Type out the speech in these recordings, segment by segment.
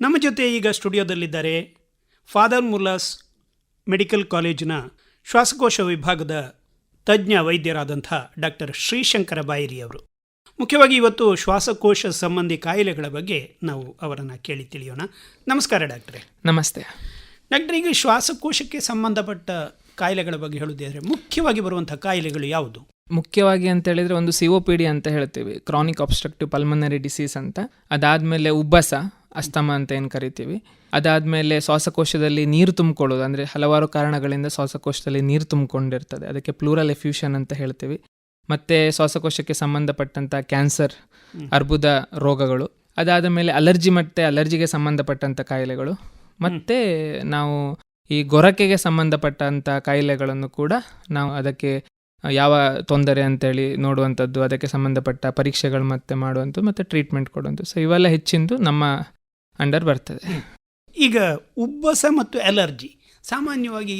ನಮ್ಮ ಜೊತೆ ಈಗ ಸ್ಟುಡಿಯೋದಲ್ಲಿದ್ದಾರೆ ಫಾದರ್ ಮುಲ್ಲಾಸ್ ಮೆಡಿಕಲ್ ಕಾಲೇಜಿನ ಶ್ವಾಸಕೋಶ ವಿಭಾಗದ ತಜ್ಞ ವೈದ್ಯರಾದಂಥ ಡಾಕ್ಟರ್ ಶ್ರೀಶಂಕರ ಬಾಯಿರಿ ಅವರು. ಮುಖ್ಯವಾಗಿ ಇವತ್ತು ಶ್ವಾಸಕೋಶ ಸಂಬಂಧಿ ಕಾಯಿಲೆಗಳ ಬಗ್ಗೆ ನಾವು ಅವರನ್ನು ಕೇಳಿ ತಿಳಿಯೋಣ. ನಮಸ್ಕಾರ ಡಾಕ್ಟ್ರೆ. ನಮಸ್ತೆ. ಡಾಕ್ಟರ್ ಈಗ ಶ್ವಾಸಕೋಶಕ್ಕೆ ಸಂಬಂಧಪಟ್ಟ ಕಾಯಿಲೆಗಳ ಬಗ್ಗೆ ಹೇಳುವುದಾದರೆ ಮುಖ್ಯವಾಗಿ ಬರುವಂಥ ಕಾಯಿಲೆಗಳು ಯಾವುದು? ಮುಖ್ಯವಾಗಿ ಅಂತ ಹೇಳಿದ್ರೆ ಒಂದು ಸಿ ಒ ಪಿ ಡಿ ಅಂತ ಹೇಳ್ತೀವಿ. ಕ್ರಾನಿಕ್ ಆಬ್ಸ್ಟ್ರಕ್ಟಿವ್ ಪಲ್ಮನರಿ ಡಿಸೀಸ್ ಅಂತ. ಅದಾದಮೇಲೆ ಉಬ್ಬಸ ಅಸ್ತಮ ಅಂತ ಏನು ಕರಿತೀವಿ? ಅದಾದಮೇಲೆ ಶ್ವಾಸಕೋಶದಲ್ಲಿ ನೀರು ತುಂಬಿಕೊಳ್ಳೋದು ಅಂದರೆ ಹಲವಾರು ಕಾರಣಗಳಿಂದ ಶ್ವಾಸಕೋಶದಲ್ಲಿ ನೀರು ತುಂಬಿಕೊಂಡಿರ್ತದೆ. ಅದಕ್ಕೆ ಪ್ಲೂರಲ್ ಎಫ್ಯೂಷನ್ ಅಂತ ಹೇಳ್ತೀವಿ. ಮತ್ತು ಶ್ವಾಸಕೋಶಕ್ಕೆ ಸಂಬಂಧಪಟ್ಟಂಥ ಕ್ಯಾನ್ಸರ್ ಅರ್ಬುದ ರೋಗಗಳು ಅದಾದ ಮೇಲೆ ಅಲರ್ಜಿ ಮತ್ತು ಅಲರ್ಜಿಗೆ ಸಂಬಂಧಪಟ್ಟಂಥ ಕಾಯಿಲೆಗಳು ಮತ್ತು ನಾವು ಈ ಗೊರಕೆಗೆ ಸಂಬಂಧಪಟ್ಟಂಥ ಕಾಯಿಲೆಗಳನ್ನು ಕೂಡ ನಾವು ಅದಕ್ಕೆ ಯಾವ ತೊಂದರೆ ಅಂತೇಳಿ ನೋಡುವಂಥದ್ದು ಅದಕ್ಕೆ ಸಂಬಂಧಪಟ್ಟ ಪರೀಕ್ಷೆಗಳು ಮತ್ತೆ ಮಾಡುವಂಥದ್ದು ಮತ್ತು ಟ್ರೀಟ್ಮೆಂಟ್ ಕೊಡುವಂಥದ್ದು. ಸೊ ಇವೆಲ್ಲ ಹೆಚ್ಚಿಂದು ನಮ್ಮ ಅಂಡರ್ ಬರ್ತದೆ. ಈಗ ಉಬ್ಬಸ ಮತ್ತು ಅಲರ್ಜಿ ಸಾಮಾನ್ಯವಾಗಿ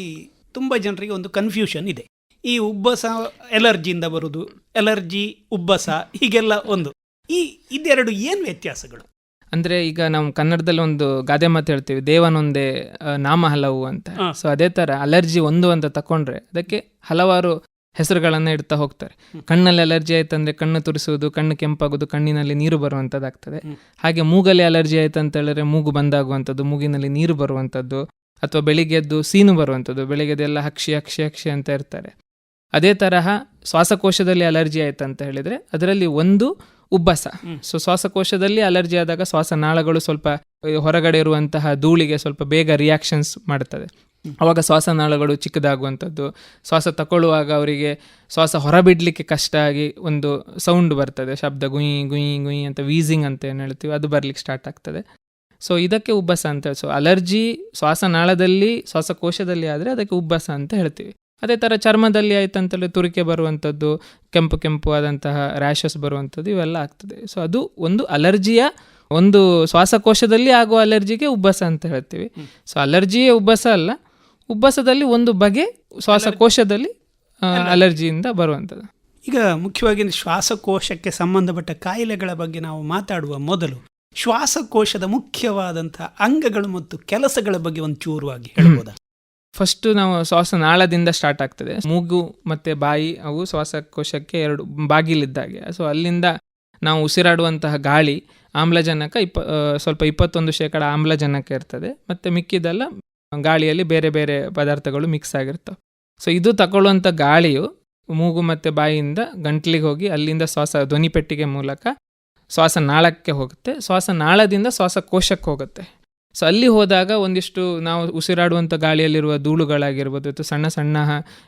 ತುಂಬ ಜನರಿಗೆ ಒಂದು ಕನ್ಫ್ಯೂಷನ್ ಇದೆ. ಈ ಉಬ್ಬಸ ಎಲರ್ಜಿಯಿಂದ ಬರುವುದು ಎಲರ್ಜಿ ಉಬ್ಬಸ ಹೀಗೆಲ್ಲ ಒಂದು. ಈ ಇದೆರಡು ಏನು ವ್ಯತ್ಯಾಸಗಳು? ಅಂದರೆ ಈಗ ನಾವು ಕನ್ನಡದಲ್ಲಿ ಒಂದು ಗಾದೆ ಮಾತು ಹೇಳ್ತೀವಿ ದೇವನೊಂದೇ ನಾಮ ಹಲವು ಅಂತ. ಸೊ ಅದೇ ಥರ ಅಲರ್ಜಿ ಒಂದು ಅಂತ ತಕೊಂಡ್ರೆ ಅದಕ್ಕೆ ಹಲವಾರು ಹೆಸರುಗಳನ್ನು ಇಡ್ತಾ ಹೋಗ್ತಾರೆ. ಕಣ್ಣಲ್ಲಿ ಅಲರ್ಜಿ ಆಯ್ತಂದ್ರೆ ಕಣ್ಣು ತುರಿಸುವುದು ಕಣ್ಣು ಕೆಂಪಾಗೋದು ಕಣ್ಣಿನಲ್ಲಿ ನೀರು ಬರುವಂಥದ್ದಾಗ್ತದೆ ಹಾಗೆ ಮೂಗಲ್ಲಿ ಅಲರ್ಜಿ ಆಯ್ತು ಅಂತ ಹೇಳಿದ್ರೆ ಮೂಗು ಬಂದಾಗುವಂಥದ್ದು ಮೂಗಿನಲ್ಲಿ ನೀರು ಬರುವಂಥದ್ದು ಅಥವಾ ಬೆಳಿಗ್ಗೆ ಎದ್ದು ಸೀನು ಬರುವಂಥದ್ದು ಬೆಳಿಗ್ಗೆದೆಲ್ಲ ಹಕ್ಷಿ ಹಕ್ಷಿ ಹಕ್ಷಿ ಅಂತ ಇರ್ತಾರೆ. ಅದೇ ತರಹ ಶ್ವಾಸಕೋಶದಲ್ಲಿ ಅಲರ್ಜಿ ಆಯ್ತು ಅಂತ ಹೇಳಿದ್ರೆ ಅದರಲ್ಲಿ ಒಂದು ಉಬ್ಬಸ. ಸೊ ಶ್ವಾಸಕೋಶದಲ್ಲಿ ಅಲರ್ಜಿ ಆದಾಗ ಶ್ವಾಸನಾಳಗಳು ಸ್ವಲ್ಪ ಹೊರಗಡೆ ಇರುವಂತಹ ಧೂಳಿಗೆ ಸ್ವಲ್ಪ ಬೇಗ ರಿಯಾಕ್ಷನ್ಸ್ ಮಾಡ್ತದೆ. ಅವಾಗ ಶ್ವಾಸನಾಳಗಳು ಚಿಕ್ಕದಾಗುವಂಥದ್ದು. ಶ್ವಾಸ ತಗೊಳ್ಳುವಾಗ ಅವರಿಗೆ ಶ್ವಾಸ ಹೊರಬಿಡಲಿಕ್ಕೆ ಕಷ್ಟ ಆಗಿ ಒಂದು ಸೌಂಡ್ ಬರ್ತದೆ. ಶಬ್ದ ಗುಯಿ ಗುಯಿ ಗುಯಿ ಅಂತ ವೀಸಿಂಗ್ ಅಂತ ಏನು ಹೇಳ್ತೀವಿ ಅದು ಬರಲಿಕ್ಕೆ ಸ್ಟಾರ್ಟ್ ಆಗ್ತದೆ. ಸೊ ಇದಕ್ಕೆ ಉಬ್ಬಸ ಅಂತ ಸೊ ಅಲರ್ಜಿ ಶ್ವಾಸನಾಳದಲ್ಲಿ ಶ್ವಾಸಕೋಶದಲ್ಲಿ ಆದರೆ ಅದಕ್ಕೆ ಉಬ್ಬಸ ಅಂತ ಹೇಳ್ತೀವಿ. ಅದೇ ಥರ ಚರ್ಮದಲ್ಲಿ ಆಯ್ತು ಅಂತೇಳಿ ತುರಿಕೆ ಬರುವಂಥದ್ದು ಕೆಂಪು ಕೆಂಪು ಆದಂತಹ ರ್ಯಾಷಸ್ ಬರುವಂಥದ್ದು ಇವೆಲ್ಲ ಆಗ್ತದೆ. ಸೊ ಅದು ಒಂದು ಅಲರ್ಜಿಯ ಒಂದು ಶ್ವಾಸಕೋಶದಲ್ಲಿ ಆಗುವ ಅಲರ್ಜಿಗೆ ಉಬ್ಬಸ ಅಂತ ಹೇಳ್ತೀವಿ. ಸೊ ಅಲರ್ಜಿಯೇ ಉಬ್ಬಸ ಅಲ್ಲ. ಉಬ್ಬಸದಲ್ಲಿ ಒಂದು ಬಗೆ ಶ್ವಾಸಕೋಶದಲ್ಲಿ ಅಲರ್ಜಿಯಿಂದ ಬರುವಂಥದ್ದು. ಈಗ ಮುಖ್ಯವಾಗಿ ಶ್ವಾಸಕೋಶಕ್ಕೆ ಸಂಬಂಧಪಟ್ಟ ಕಾಯಿಲೆಗಳ ಬಗ್ಗೆ ನಾವು ಮಾತಾಡುವ ಮೊದಲು ಶ್ವಾಸಕೋಶದ ಮುಖ್ಯವಾದಂತಹ ಅಂಗಗಳು ಮತ್ತು ಕೆಲಸಗಳ ಬಗ್ಗೆ ಒಂದು ಚೂರುವಾಗಿ ಹೇಳ್ಬೋದಾ? ಫಸ್ಟ್ ನಾವು ಶ್ವಾಸನಾಳದಿಂದ ಸ್ಟಾರ್ಟ್ ಆಗ್ತದೆ. ಮೂಗು ಮತ್ತೆ ಬಾಯಿ ಅವು ಶ್ವಾಸಕೋಶಕ್ಕೆ ಎರಡು ಬಾಗಿಲಿದ್ದಾಗೆ. ಸೊ ಅಲ್ಲಿಂದ ನಾವು ಉಸಿರಾಡುವಂತಹ ಗಾಳಿ ಆಮ್ಲಜನಕ ಇಪ್ಪ ಸ್ವಲ್ಪ ಇಪ್ಪತ್ತೊಂದು ಶೇಕಡ ಆಮ್ಲಜನಕ ಇರ್ತದೆ. ಮತ್ತೆ ಮಿಕ್ಕಿದೆಲ್ಲ ಗಾಳಿಯಲ್ಲಿ ಬೇರೆ ಬೇರೆ ಪದಾರ್ಥಗಳು ಮಿಕ್ಸ್ ಆಗಿರ್ತವೆ. ಸೊ ಇದು ತಗೊಳ್ಳುವಂಥ ಗಾಳಿಯು ಮೂಗು ಮತ್ತು ಬಾಯಿಯಿಂದ ಗಂಟ್ಲಿಗೆ ಹೋಗಿ ಅಲ್ಲಿಂದ ಶ್ವಾಸ ಧ್ವನಿಪೆಟ್ಟಿಗೆ ಮೂಲಕ ಶ್ವಾಸನಾಳಕ್ಕೆ ಹೋಗುತ್ತೆ. ಶ್ವಾಸನಾಳದಿಂದ ಶ್ವಾಸಕೋಶಕ್ಕೆ ಹೋಗುತ್ತೆ. ಸೊ ಅಲ್ಲಿ ಹೋದಾಗ ಒಂದಿಷ್ಟು ನಾವು ಉಸಿರಾಡುವಂಥ ಗಾಳಿಯಲ್ಲಿರುವ ಧೂಳುಗಳಾಗಿರ್ಬೋದು, ಅಥವಾ ಸಣ್ಣ ಸಣ್ಣ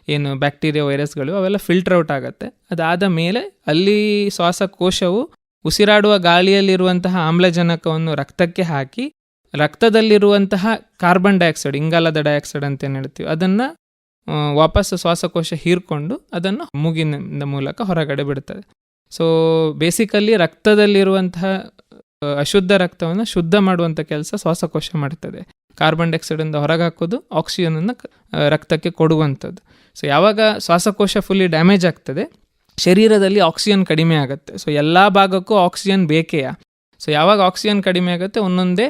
ಏನು ಬ್ಯಾಕ್ಟೀರಿಯಾ ವೈರಸ್ಗಳು ಅವೆಲ್ಲ ಫಿಲ್ಟರ್ ಔಟ್ ಆಗುತ್ತೆ. ಅದಾದ ಮೇಲೆ ಅಲ್ಲಿ ಶ್ವಾಸಕೋಶವು ಉಸಿರಾಡುವ ಗಾಳಿಯಲ್ಲಿರುವಂತಹ ಆಮ್ಲಜನಕವನ್ನು ರಕ್ತಕ್ಕೆ ಹಾಕಿ ರಕ್ತದಲ್ಲಿರುವಂತಹ ಕಾರ್ಬನ್ ಡೈಆಕ್ಸೈಡ್ ಇಂಗಾಲದ ಡೈಆಕ್ಸೈಡ್ ಅಂತ ಏನು ಹೇಳ್ತೀವಿ, ಅದನ್ನು ವಾಪಸ್ಸು ಶ್ವಾಸಕೋಶ ಹೀರ್ಕೊಂಡು ಅದನ್ನು ಮೂಗಿನ ಮೂಲಕ ಹೊರಗಡೆ ಬಿಡ್ತದೆ. ಸೊ ಬೇಸಿಕಲಿ ರಕ್ತದಲ್ಲಿರುವಂತಹ ಅಶುದ್ಧ ರಕ್ತವನ್ನು ಶುದ್ಧ ಮಾಡುವಂಥ ಕೆಲಸ ಶ್ವಾಸಕೋಶ ಮಾಡ್ತದೆ. ಕಾರ್ಬನ್ ಡೈಆಕ್ಸೈಡಿಂದ ಹೊರಗೆ ಹಾಕೋದು ಆಕ್ಸಿಜನನ್ನು ರಕ್ತಕ್ಕೆ ಕೊಡುವಂಥದ್ದು. ಸೊ ಯಾವಾಗ ಶ್ವಾಸಕೋಶ ಫುಲ್ಲಿ ಡ್ಯಾಮೇಜ್ ಆಗ್ತದೆ, ಶರೀರದಲ್ಲಿ ಆಕ್ಸಿಜನ್ ಕಡಿಮೆ ಆಗುತ್ತೆ. ಸೊ ಎಲ್ಲ ಭಾಗಕ್ಕೂ ಆಕ್ಸಿಜನ್ ಬೇಕೆಯಾ? ಸೊ ಯಾವಾಗ ಆಕ್ಸಿಜನ್ ಕಡಿಮೆ ಆಗುತ್ತೆ, ಒಂದೊಂದೇ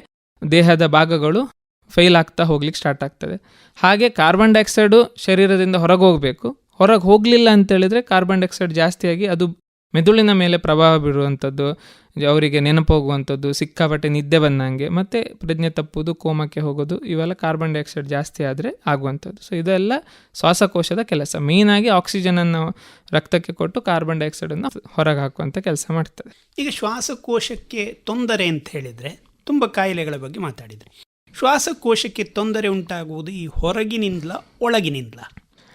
ದೇಹದ ಭಾಗಗಳು ಫೇಲ್ ಆಗ್ತಾ ಹೋಗ್ಲಿಕ್ಕೆ ಸ್ಟಾರ್ಟ್ ಆಗ್ತದೆ. ಹಾಗೆ ಕಾರ್ಬನ್ ಡೈಆಕ್ಸೈಡು ಶರೀರದಿಂದ ಹೊರಗೆ ಹೋಗಬೇಕು. ಹೊರಗೆ ಹೋಗಲಿಲ್ಲ ಅಂತೇಳಿದರೆ ಕಾರ್ಬನ್ ಡೈಆಕ್ಸೈಡ್ ಜಾಸ್ತಿಯಾಗಿ ಅದು ಮೆದುಳಿನ ಮೇಲೆ ಪ್ರಭಾವ ಬೀರುವಂಥದ್ದು, ಅವರಿಗೆ ನೆನಪು ಹೋಗುವಂಥದ್ದು, ಸಿಕ್ಕಾಪಟ್ಟೆ ನಿದ್ದೆ ಬಂದಂಗೆ, ಮತ್ತು ಪ್ರಜ್ಞೆ ತಪ್ಪುವುದು, ಕೋಮಕ್ಕೆ ಹೋಗೋದು, ಇವೆಲ್ಲ ಕಾರ್ಬನ್ ಡೈಆಕ್ಸೈಡ್ ಜಾಸ್ತಿ ಆದರೆ ಆಗುವಂಥದ್ದು. ಸೊ ಇದೆಲ್ಲ ಶ್ವಾಸಕೋಶದ ಕೆಲಸ. ಮೇಯ್ನಾಗಿ ಆಕ್ಸಿಜನನ್ನು ರಕ್ತಕ್ಕೆ ಕೊಟ್ಟು ಕಾರ್ಬನ್ ಡೈಆಕ್ಸೈಡನ್ನು ಹೊರಗೆ ಹಾಕುವಂಥ ಕೆಲಸ ಮಾಡ್ತದೆ. ಈಗ ಶ್ವಾಸಕೋಶಕ್ಕೆ ತೊಂದರೆ ಅಂತ ಹೇಳಿದರೆ ತುಂಬ ಕಾಯಿಲೆಗಳ ಬಗ್ಗೆ ಮಾತಾಡಿದ್ರಿ. ಶ್ವಾಸಕೋಶಕ್ಕೆ ತೊಂದರೆ ಉಂಟಾಗುವುದು ಈ ಹೊರಗಿನಿಂದಲ ಒಳಗಿನಿಂದಲ?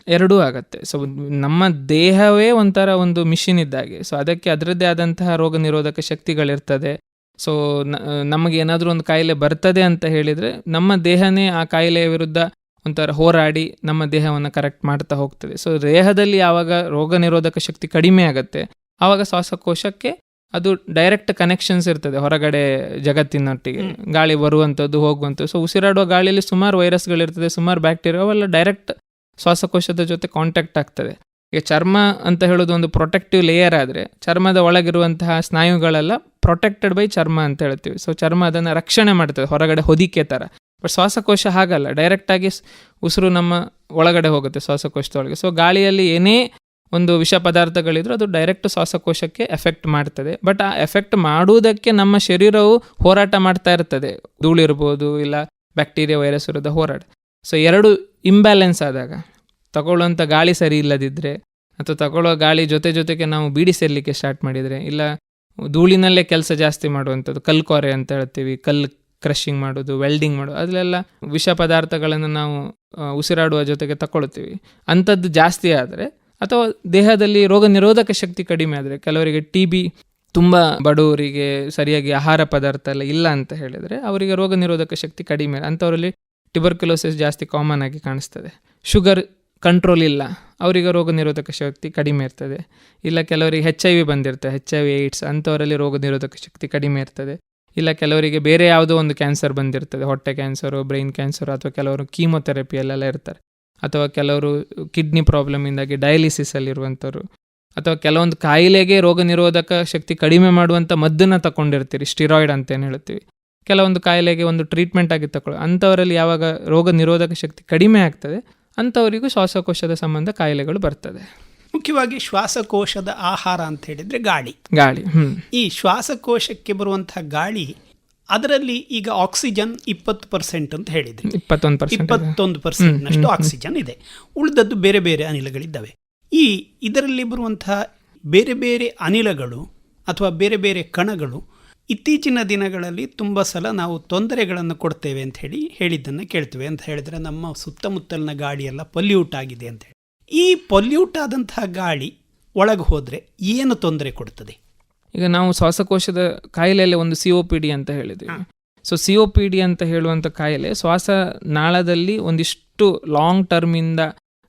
ಎರಡೂ ಆಗತ್ತೆ. ಸೊ ನಮ್ಮ ದೇಹವೇ ಒಂಥರ ಒಂದು ಮಿಷಿನ್ ಇದ್ದಾಗೆ ಸೊ ಅದಕ್ಕೆ ಅದರದ್ದೇ ಆದಂತಹ ರೋಗ ನಿರೋಧಕ ಶಕ್ತಿಗಳಿರ್ತದೆ. ಸೊ ನಮಗೆ ಏನಾದರೂ ಒಂದು ಕಾಯಿಲೆ ಬರ್ತದೆ ಅಂತ ಹೇಳಿದರೆ ನಮ್ಮ ದೇಹನೇ ಆ ಕಾಯಿಲೆಯ ವಿರುದ್ಧ ಒಂಥರ ಹೋರಾಡಿ ನಮ್ಮ ದೇಹವನ್ನು ಕರೆಕ್ಟ್ ಮಾಡ್ತಾ ಹೋಗ್ತದೆ. ಸೊ ದೇಹದಲ್ಲಿ ಯಾವಾಗ ರೋಗ ನಿರೋಧಕ ಶಕ್ತಿ ಕಡಿಮೆ ಆಗುತ್ತೆ, ಆವಾಗ ಶ್ವಾಸಕೋಶಕ್ಕೆ ಅದು ಡೈರೆಕ್ಟ್ ಕನೆಕ್ಷನ್ಸ್ ಇರ್ತದೆ ಹೊರಗಡೆ ಜಗತ್ತಿನೊಟ್ಟಿಗೆ. ಗಾಳಿ ಬರುವಂಥದ್ದು ಹೋಗುವಂಥದ್ದು ಸೊ ಉಸಿರಾಡುವ ಗಾಳಿಯಲ್ಲಿ ಸುಮಾರು ವೈರಸ್ಗಳಿರ್ತದೆ ಸುಮಾರು ಬ್ಯಾಕ್ಟೀರಿಯಾ ಅವೆಲ್ಲ ಡೈರೆಕ್ಟ್ ಶ್ವಾಸಕೋಶದ ಜೊತೆ ಕಾಂಟ್ಯಾಕ್ಟ್ ಆಗ್ತದೆ. ಈಗ ಚರ್ಮ ಅಂತ ಹೇಳೋದು ಒಂದು ಪ್ರೊಟೆಕ್ಟಿವ್ ಲೇಯರ್ ಆದರೆ ಚರ್ಮದ ಒಳಗಿರುವಂತಹ ಸ್ನಾಯುಗಳೆಲ್ಲ ಪ್ರೊಟೆಕ್ಟೆಡ್ ಬೈ ಚರ್ಮ ಅಂತ ಹೇಳ್ತೀವಿ. ಸೊ ಚರ್ಮ ಅದನ್ನು ರಕ್ಷಣೆ ಮಾಡ್ತದೆ ಹೊರಗಡೆ ಹೊದಿಕೆ ಥರ ಬಟ್ ಶ್ವಾಸಕೋಶ ಹಾಗಲ್ಲ ಡೈರೆಕ್ಟಾಗಿ ಉಸಿರು ನಮ್ಮ ಒಳಗಡೆ ಹೋಗುತ್ತೆ ಶ್ವಾಸಕೋಶದೊಳಗೆ. ಸೊ ಗಾಳಿಯಲ್ಲಿ ಏನೇ ಒಂದು ವಿಷ ಪದಾರ್ಥಗಳಿದ್ರು ಅದು ಡೈರೆಕ್ಟ್ ಶ್ವಾಸಕೋಶಕ್ಕೆ ಎಫೆಕ್ಟ್ ಮಾಡ್ತದೆ. ಬಟ್ ಆ ಎಫೆಕ್ಟ್ ಮಾಡುವುದಕ್ಕೆ ನಮ್ಮ ಶರೀರವು ಹೋರಾಟ ಮಾಡ್ತಾ ಇರ್ತದೆ. ಧೂಳಿರ್ಬೋದು ಇಲ್ಲ ಬ್ಯಾಕ್ಟೀರಿಯಾ ವೈರಸ್ ವಿರುದ್ಧ ಹೋರಾಟ. ಸೊ ಎರಡು ಇಂಬ್ಯಾಲೆನ್ಸ್ ಆದಾಗ ತಗೊಳ್ಳುವಂಥ ಗಾಳಿ ಸರಿ ಇಲ್ಲದಿದ್ದರೆ ಅಥವಾ ತಗೊಳ್ಳೋ ಗಾಳಿ ಜೊತೆ ಜೊತೆಗೆ ನಾವು ಬೀಡಿ ಸೇರಲಿಕ್ಕೆ ಸ್ಟಾರ್ಟ್ ಮಾಡಿದರೆ ಇಲ್ಲ ಧೂಳಿನಲ್ಲೇ ಕೆಲಸ ಜಾಸ್ತಿ ಮಾಡುವಂಥದ್ದು ಕಲ್ಕೊರೆ ಅಂತ ಹೇಳ್ತೀವಿ, ಕಲ್ಲು ಕ್ರಷಿಂಗ್ ಮಾಡೋದು ವೆಲ್ಡಿಂಗ್ ಮಾಡೋದು ಅದರಲ್ಲೆಲ್ಲ ವಿಷ ಪದಾರ್ಥಗಳನ್ನು ನಾವು ಉಸಿರಾಡುವ ಜೊತೆಗೆ ತಗೊಳ್ತೀವಿ. ಅಂಥದ್ದು ಜಾಸ್ತಿ ಆದರೆ ಅಥವಾ ದೇಹದಲ್ಲಿ ರೋಗ ನಿರೋಧಕ ಶಕ್ತಿ ಕಡಿಮೆ ಆದರೆ ಕೆಲವರಿಗೆ ಟಿ ಬಿ ತುಂಬ ಬಡವರಿಗೆ ಸರಿಯಾಗಿ ಆಹಾರ ಪದಾರ್ಥ ಎಲ್ಲ ಇಲ್ಲ ಅಂತ ಹೇಳಿದರೆ ಅವರಿಗೆ ರೋಗ ನಿರೋಧಕ ಶಕ್ತಿ ಕಡಿಮೆ. ಅಂಥವರಲ್ಲಿ ಟ್ಯುಬರ್ಕ್ಯುಲೋಸಿಸ್ ಜಾಸ್ತಿ ಕಾಮನ್ ಆಗಿ ಕಾಣಿಸ್ತದೆ. ಶುಗರ್ ಕಂಟ್ರೋಲ್ ಇಲ್ಲ. ಅವರಿಗೆ ರೋಗ ನಿರೋಧಕ ಶಕ್ತಿ ಕಡಿಮೆ ಇರ್ತದೆ. ಇಲ್ಲ ಕೆಲವರಿಗೆ ಹೆಚ್ ಐ ವಿ ಬಂದಿರ್ತದೆ. ಹೆಚ್ ಐ ವಿ ಏಡ್ಸ್ ಅಂಥವರಲ್ಲಿ ರೋಗ ನಿರೋಧಕ ಶಕ್ತಿ ಕಡಿಮೆ ಇರ್ತದೆ. ಇಲ್ಲ ಕೆಲವರಿಗೆ ಬೇರೆ ಯಾವುದೋ ಒಂದು ಕ್ಯಾನ್ಸರ್ ಬಂದಿರ್ತದೆ. ಹೊಟ್ಟೆ ಕ್ಯಾನ್ಸರು ಬ್ರೈನ್ ಕ್ಯಾನ್ಸರು ಅಥವಾ ಕೆಲವರು ಕೀಮೊಥೆರಪಿಯಲ್ಲೆಲ್ಲ ಇರ್ತಾರೆ. ಅಥವಾ ಕೆಲವರು ಕಿಡ್ನಿ ಪ್ರಾಬ್ಲಮಿಂದಾಗಿ ಡಯಾಲಿಸಿಸಲ್ಲಿರುವಂಥವ್ರು ಅಥವಾ ಕೆಲವೊಂದು ಕಾಯಿಲೆಗೆ ರೋಗ ನಿರೋಧಕ ಶಕ್ತಿ ಕಡಿಮೆ ಮಾಡುವಂಥ ಮದ್ದನ್ನು ತಗೊಂಡಿರ್ತೀರಿ ಸ್ಟಿರಾಯ್ಡ್ ಅಂತ ಏನು ಹೇಳ್ತೀವಿ. ಕೆಲವೊಂದು ಕಾಯಿಲೆಗೆ ಒಂದು ಟ್ರೀಟ್ಮೆಂಟ್ ಆಗಿ ತಗೊಳ್ಳೋ ಅಂಥವರಲ್ಲಿ ಯಾವಾಗ ರೋಗ ನಿರೋಧಕ ಶಕ್ತಿ ಕಡಿಮೆ ಆಗ್ತದೆ ಅಂಥವರಿಗೂ ಶ್ವಾಸಕೋಶದ ಸಂಬಂಧ ಕಾಯಿಲೆಗಳು ಬರ್ತದೆ. ಮುಖ್ಯವಾಗಿ ಶ್ವಾಸಕೋಶದ ಆಹಾರ ಅಂತ ಹೇಳಿದರೆ ಗಾಳಿ. ಗಾಳಿ ಈ ಶ್ವಾಸಕೋಶಕ್ಕೆ ಬರುವಂತಹ ಗಾಳಿ ಅದರಲ್ಲಿ ಈಗ ಆಕ್ಸಿಜನ್ ಇಪ್ಪತ್ತು ಪರ್ಸೆಂಟ್ ಅಂತ ಹೇಳಿದ್ರಿ. ಇಪ್ಪತ್ತೊಂದು ಇಪ್ಪತ್ತೊಂದು ಪರ್ಸೆಂಟ್ನಷ್ಟು ಆಕ್ಸಿಜನ್ ಇದೆ. ಉಳಿದದ್ದು ಬೇರೆ ಬೇರೆ ಅನಿಲಗಳಿದ್ದಾವೆ. ಈ ಇದರಲ್ಲಿ ಬರುವಂತಹ ಬೇರೆ ಬೇರೆ ಅನಿಲಗಳು ಅಥವಾ ಬೇರೆ ಬೇರೆ ಕಣಗಳು ಇತ್ತೀಚಿನ ದಿನಗಳಲ್ಲಿ ತುಂಬ ಸಲ ನಾವು ತೊಂದರೆಗಳನ್ನು ಕೊಡ್ತೇವೆ ಅಂತ ಹೇಳಿ ಹೇಳಿದ್ದನ್ನು ಕೇಳ್ತೇವೆ ಅಂತ ಹೇಳಿದರೆ ನಮ್ಮ ಸುತ್ತಮುತ್ತಲಿನ ಗಾಳಿಯೆಲ್ಲ ಪೊಲ್ಯೂಟ್ ಆಗಿದೆ ಅಂತ ಹೇಳಿ. ಈ ಪೊಲ್ಯೂಟ್ ಆದಂತಹ ಗಾಳಿ ಒಳಗೆ ಹೋದರೆ ಏನು ತೊಂದರೆ ಕೊಡ್ತದೆ? ಈಗ ನಾವು ಶ್ವಾಸಕೋಶದ ಕಾಯಿಲೆಯಲ್ಲಿ ಒಂದು ಸಿ ಒ ಪಿ ಡಿ ಅಂತ ಹೇಳಿದ್ವಿ so C O P D ಅಂತ ಹೇಳುವಂಥ ಕಾಯಿಲೆ ಶ್ವಾಸ ನಾಳದಲ್ಲಿ ಒಂದಿಷ್ಟು ಲಾಂಗ್ ಟರ್ಮಿಂದ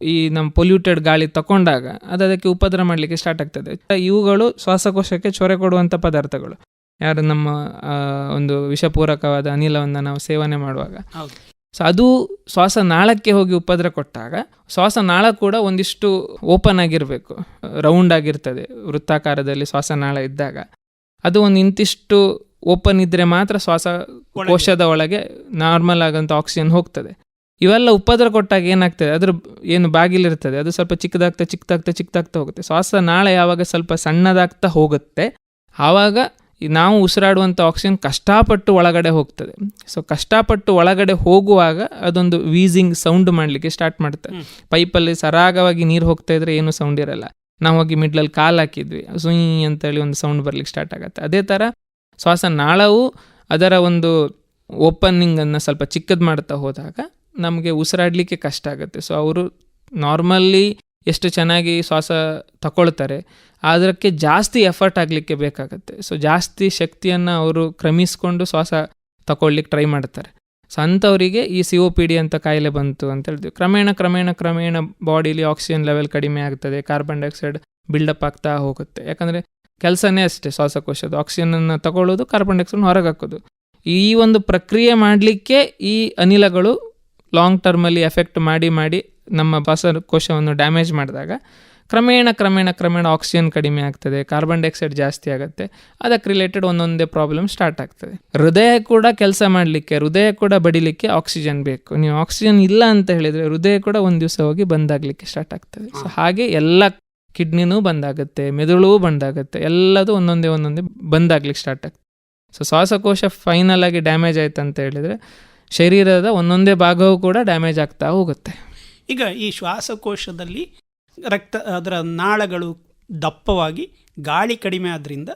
ಈ ನಮ್ಮ ಪೊಲ್ಯೂಟೆಡ್ ಗಾಳಿ ತಗೊಂಡಾಗ ಅದು ಅದಕ್ಕೆ ಉಪದ್ರ ಮಾಡಲಿಕ್ಕೆ ಸ್ಟಾರ್ಟ್ ಆಗ್ತದೆ. ಇವುಗಳು ಶ್ವಾಸಕೋಶಕ್ಕೆ ಚೊರೆ ಕೊಡುವಂಥ ಪದಾರ್ಥಗಳು. ಯಾರು ನಮ್ಮ ಒಂದು ವಿಷಪೂರಕವಾದ ಅನಿಲವನ್ನು ನಾವು ಸೇವನೆ ಮಾಡುವಾಗ. ಸೊ ಅದು ಶ್ವಾಸನಾಳಕ್ಕೆ ಹೋಗಿ ಉಪದ್ರ ಕೊಟ್ಟಾಗ ಶ್ವಾಸನಾಳ ಕೂಡ ಒಂದಿಷ್ಟು ಓಪನ್ ಆಗಿರಬೇಕು ರೌಂಡ್ ಆಗಿರ್ತದೆ ವೃತ್ತಾಕಾರದಲ್ಲಿ ಶ್ವಾಸನಾಳ ಇದ್ದಾಗ. ಅದು ಒಂದು ಇಂತಿಷ್ಟು ಓಪನ್ ಇದ್ದರೆ ಮಾತ್ರ ಶ್ವಾಸ ಕೋಶದ ಒಳಗೆ ನಾರ್ಮಲ್ ಆಗಂತ ಆಕ್ಸಿಜನ್ ಹೋಗ್ತದೆ. ಇವೆಲ್ಲ ಉಪದ್ರ ಕೊಟ್ಟಾಗ ಏನಾಗ್ತದೆ? ಅದ್ರ ಏನು ಬಾಗಿಲಿರ್ತದೆ ಅದು ಸ್ವಲ್ಪ ಚಿಕ್ಕದಾಗ್ತಾ ಚಿಕ್ಕದಾಗ್ತಾ ಚಿಕ್ಕದಾಗ್ತಾ ಹೋಗುತ್ತೆ. ಶ್ವಾಸನಾಳ ಯಾವಾಗ ಸ್ವಲ್ಪ ಸಣ್ಣದಾಗ್ತಾ ಹೋಗುತ್ತೆ ಆವಾಗ ನಾವು ಉಸಿರಾಡುವಂಥ ಆಕ್ಸಿಜನ್ ಕಷ್ಟಪಟ್ಟು ಒಳಗಡೆ ಹೋಗ್ತದೆ. ಸೊ ಕಷ್ಟಪಟ್ಟು ಒಳಗಡೆ ಹೋಗುವಾಗ ಅದೊಂದು ವೀಸಿಂಗ್ ಸೌಂಡ್ ಮಾಡಲಿಕ್ಕೆ ಸ್ಟಾರ್ಟ್ ಮಾಡುತ್ತೆ ಹ್ಮ್. ಪೈಪಲ್ಲಿ ಸರಾಗವಾಗಿ ನೀರು ಹೋಗ್ತಾ ಇದ್ರೆ ಏನು ಸೌಂಡ್ ಇರಲ್ಲ. ನಾವು ಹೋಗಿ ಮಿಡ್ಲಲ್ಲಿ ಕಾಲು ಹಾಕಿದ್ವಿ. ಸುಯಿ ಅಂತೇಳಿ ಒಂದು ಸೌಂಡ್ ಬರ್ಲಿಕ್ಕೆ ಸ್ಟಾರ್ಟ್ ಆಗುತ್ತೆ. ಅದೇ ಥರ ಶ್ವಾಸನಾಳವು ಅದರ ಒಂದು ಓಪನಿಂಗನ್ನು ಸ್ವಲ್ಪ ಚಿಕ್ಕದು ಮಾಡ್ತಾ ಹೋದಾಗ ನಮಗೆ ಉಸಿರಾಡಲಿಕ್ಕೆ ಕಷ್ಟ ಆಗುತ್ತೆ. ಸೊ ಅವರು ನಾರ್ಮಲ್ಲಿ ಎಷ್ಟು ಚೆನ್ನಾಗಿ ಶ್ವಾಸ ತಗೊಳ್ತಾರೆ ಅದಕ್ಕೆ ಜಾಸ್ತಿ ಎಫರ್ಟ್ ಆಗಲಿಕ್ಕೆ ಬೇಕಾಗುತ್ತೆ. ಸೊ ಜಾಸ್ತಿ ಶಕ್ತಿಯನ್ನು ಅವರು ಕ್ರಮಿಸ್ಕೊಂಡು ಶ್ವಾಸ ತಗೊಳ್ಳಿಕ್ಕೆ ಟ್ರೈ ಮಾಡ್ತಾರೆ. ಸೊ ಅಂಥವರಿಗೆ ಈ ಸಿ ಒ ಪಿ ಡಿ ಅಂತ ಕಾಯಿಲೆ ಬಂತು ಅಂತ ಹೇಳ್ತೀವಿ. ಕ್ರಮೇಣ ಕ್ರಮೇಣ ಕ್ರಮೇಣ ಬಾಡಿಲಿ ಆಕ್ಸಿಜನ್ ಲೆವೆಲ್ ಕಡಿಮೆ ಆಗ್ತದೆ ಕಾರ್ಬನ್ ಡೈಆಕ್ಸೈಡ್ ಬಿಲ್ಡಪ್ ಆಗ್ತಾ ಹೋಗುತ್ತೆ. ಯಾಕಂದರೆ ಕೆಲಸನೇ ಅಷ್ಟೇ ಶ್ವಾಸಕೋಶದ ಆಕ್ಸಿಜನನ್ನು ತಗೊಳ್ಳೋದು ಕಾರ್ಬನ್ ಡೈಆಕ್ಸೈಡ್ ಹೊರಗೆ ಹಾಕೋದು. ಈ ಒಂದು ಪ್ರಕ್ರಿಯೆ ಮಾಡಲಿಕ್ಕೆ ಈ ಅನಿಲಗಳು ಲಾಂಗ್ ಟರ್ಮಲ್ಲಿ ಎಫೆಕ್ಟ್ ಮಾಡಿ ಮಾಡಿ ನಮ್ಮ ಶ್ವಾಸಕೋಶವನ್ನು ಡ್ಯಾಮೇಜ್ ಮಾಡಿದಾಗ ಕ್ರಮೇಣ ಕ್ರಮೇಣ ಕ್ರಮೇಣ ಆಕ್ಸಿಜನ್ ಕಡಿಮೆ ಆಗ್ತದೆ ಕಾರ್ಬನ್ ಡೈಆಕ್ಸೈಡ್ ಜಾಸ್ತಿ ಆಗುತ್ತೆ. ಅದಕ್ಕೆ ರಿಲೇಟೆಡ್ ಒಂದೊಂದೇ ಪ್ರಾಬ್ಲಮ್ ಸ್ಟಾರ್ಟ್ ಆಗ್ತದೆ. ಹೃದಯ ಕೂಡ ಕೆಲಸ ಮಾಡಲಿಕ್ಕೆ, ಹೃದಯ ಕೂಡ ಬಡಿಲಿಕ್ಕೆ ಆಕ್ಸಿಜನ್ ಬೇಕು. ನೀವು ಆಕ್ಸಿಜನ್ ಇಲ್ಲ ಅಂತ ಹೇಳಿದರೆ ಹೃದಯ ಕೂಡ ಒಂದು ದಿವಸ ಹೋಗಿ ಬಂದಾಗಲಿಕ್ಕೆ ಸ್ಟಾರ್ಟ್ ಆಗ್ತದೆ. ಸೊ ಹಾಗೆ ಎಲ್ಲ ಕಿಡ್ನಿನೂ ಬಂದಾಗುತ್ತೆ, ಮೆದುಳೂ ಬಂದಾಗುತ್ತೆ, ಎಲ್ಲದೂ ಒಂದೊಂದೇ ಒಂದೊಂದೇ ಬಂದಾಗ್ಲಿಕ್ಕೆ ಸ್ಟಾರ್ಟ್ ಆಗ್ತದೆ. ಸೊ ಶ್ವಾಸಕೋಶ ಫೈನಲ್ ಆಗಿ ಡ್ಯಾಮೇಜ್ ಆಯ್ತು ಅಂತ ಹೇಳಿದರೆ ಶರೀರದ ಒಂದೊಂದೇ ಭಾಗವೂ ಕೂಡ ಡ್ಯಾಮೇಜ್ ಆಗ್ತಾ ಹೋಗುತ್ತೆ. ಈಗ ಈ ಶ್ವಾಸಕೋಶದಲ್ಲಿ ರಕ್ತ, ಅದರ ನಾಳಗಳು ದಪ್ಪವಾಗಿ ಗಾಳಿ ಕಡಿಮೆ ಆದ್ದರಿಂದ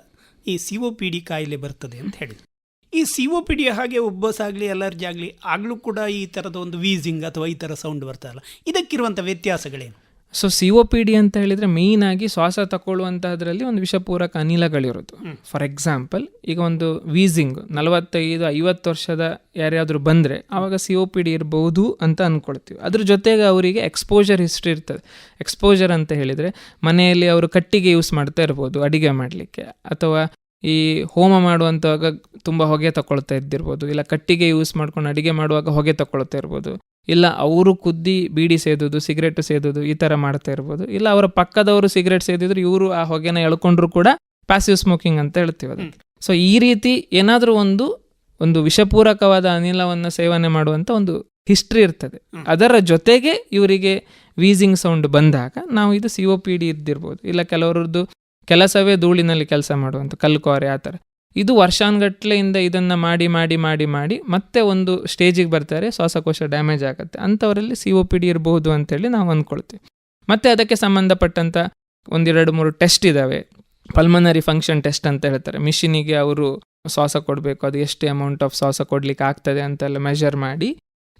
ಈ ಸಿ ಒ ಪಿ ಡಿ ಕಾಯಿಲೆ ಬರ್ತದೆ ಅಂತ ಹೇಳಿದರು. ಈ ಸಿ ಒ ಪಿ ಡಿ ಹಾಗೆ ಒಬ್ಬಸ್ ಆಗಲಿ, ಅಲರ್ಜಿ ಆಗಲಿ, ಆಗಲೂ ಕೂಡ ಈ ಥರದ ಒಂದು ವೀಸಿಂಗ್ ಅಥವಾ ಈ ಥರ ಸೌಂಡ್ ಬರ್ತದಲ್ಲ ಇದಕ್ಕಿರುವಂಥ ವ್ಯತ್ಯಾಸಗಳೇನು? So C O P D ಅಂತ ಹೇಳಿದರೆ ಮೇಯ್ನ್ ಆಗಿ ಶ್ವಾಸ ತಗೊಳ್ಳುವಂತಹದ್ರಲ್ಲಿ ಒಂದು ವಿಷಪೂರಕ ಅನಿಲಗಳಿರೋದು. ಫಾರ್ ಎಕ್ಸಾಂಪಲ್ ಈಗ ಒಂದು ವೀಸಿಂಗ್ ನಲವತ್ತೈದು ಐವತ್ತು ವರ್ಷದ ಯಾರ್ಯಾದರೂ ಬಂದರೆ ಆವಾಗ ಸಿ ಒ ಪಿ ಡಿ ಇರಬಹುದು ಅಂತ ಅಂದ್ಕೊಳ್ತೀವಿ ಅದ್ರ ಜೊತೆಗೆ ಅವರಿಗೆ ಎಕ್ಸ್ಪೋಜರ್ ಹಿಸ್ಟ್ರಿ ಇರ್ತದೆ. ಎಕ್ಸ್ಪೋಜರ್ ಅಂತ ಹೇಳಿದರೆ ಮನೆಯಲ್ಲಿ ಅವರು ಕಟ್ಟಿಗೆ ಯೂಸ್ ಮಾಡ್ತಾ ಇರ್ಬೋದು ಅಡುಗೆ ಮಾಡಲಿಕ್ಕೆ. ಅಥವಾ ಈ ಹೋಮ ಮಾಡುವಂಥವಾಗ ತುಂಬ ಹೊಗೆ ತಗೊಳ್ತಾ ಇದ್ದಿರ್ಬೋದು. ಇಲ್ಲ ಕಟ್ಟಿಗೆ ಯೂಸ್ ಮಾಡ್ಕೊಂಡು ಅಡಿಗೆ ಮಾಡುವಾಗ ಹೊಗೆ ತಗೊಳ್ತಾ ಇರ್ಬೋದು. ಇಲ್ಲ ಅವರು ಕುದ್ದಿ ಬೀಡಿ ಸೇದೋದು ಸಿಗರೆಟ್ ಸೇದೋದು ಈ ಥರ ಮಾಡ್ತಾ ಇರ್ಬೋದು. ಇಲ್ಲ ಅವರ ಪಕ್ಕದವರು ಸಿಗರೆಟ್ ಸೇದಿದ್ರು ಇವರು ಆ ಹೊಗೆನ ಎಳ್ಕೊಂಡ್ರು ಕೂಡ ಪ್ಯಾಸಿವ್ ಸ್ಮೋಕಿಂಗ್ ಅಂತ ಹೇಳ್ತೀವಿ ಅದಕ್ಕೆ. ಸೊ ಈ ರೀತಿ ಏನಾದರೂ ಒಂದು ಒಂದು ವಿಷಪೂರಕವಾದ ಅನಿಲವನ್ನು ಸೇವನೆ ಮಾಡುವಂಥ ಒಂದು ಹಿಸ್ಟ್ರಿ ಇರ್ತದೆ. ಅದರ ಜೊತೆಗೆ ಇವರಿಗೆ ವೀಸಿಂಗ್ ಸೌಂಡ್ ಬಂದಾಗ ನಾವು ಇದು ಸಿ ಒ ಪಿ ಡಿ ಇದ್ದಿರ್ಬೋದು. ಇಲ್ಲ ಕೆಲವರದ್ದು ಕೆಲಸವೇ ಧೂಳಿನಲ್ಲಿ ಕೆಲಸ ಮಾಡುವಂಥ ಕಲ್ಕೋರೆ ಆ ಥರ. ಇದು ವರ್ಷಾನ್ಗಟ್ಲೆಯಿಂದ ಇದನ್ನು ಮಾಡಿ ಮಾಡಿ ಮಾಡಿ ಮಾಡಿ ಮತ್ತೆ ಒಂದು ಸ್ಟೇಜಿಗೆ ಬರ್ತಾರೆ, ಶ್ವಾಸಕೋಶ ಡ್ಯಾಮೇಜ್ ಆಗುತ್ತೆ. ಅಂಥವರಲ್ಲಿ ಸಿ ಒ ಪಿ ಡಿ ಇರಬಹುದು ಅಂತೇಳಿ ನಾವು ಅಂದ್ಕೊಳ್ತೀವಿ. ಮತ್ತು ಅದಕ್ಕೆ ಸಂಬಂಧಪಟ್ಟಂಥ ಒಂದೆರಡು ಮೂರು ಟೆಸ್ಟ್ ಇದ್ದಾವೆ ಪಲ್ಮನರಿ ಫಂಕ್ಷನ್ ಟೆಸ್ಟ್ ಅಂತ ಹೇಳ್ತಾರೆ. ಮಿಷಿನಿಗೆ ಅವರು ಶ್ವಾಸ ಕೊಡಬೇಕು, ಅದು ಎಷ್ಟು ಅಮೌಂಟ್ ಆಫ್ ಶ್ವಾಸ ಕೊಡಲಿಕ್ಕೆ ಆಗ್ತದೆ ಅಂತೆಲ್ಲ ಮೆಷರ್ ಮಾಡಿ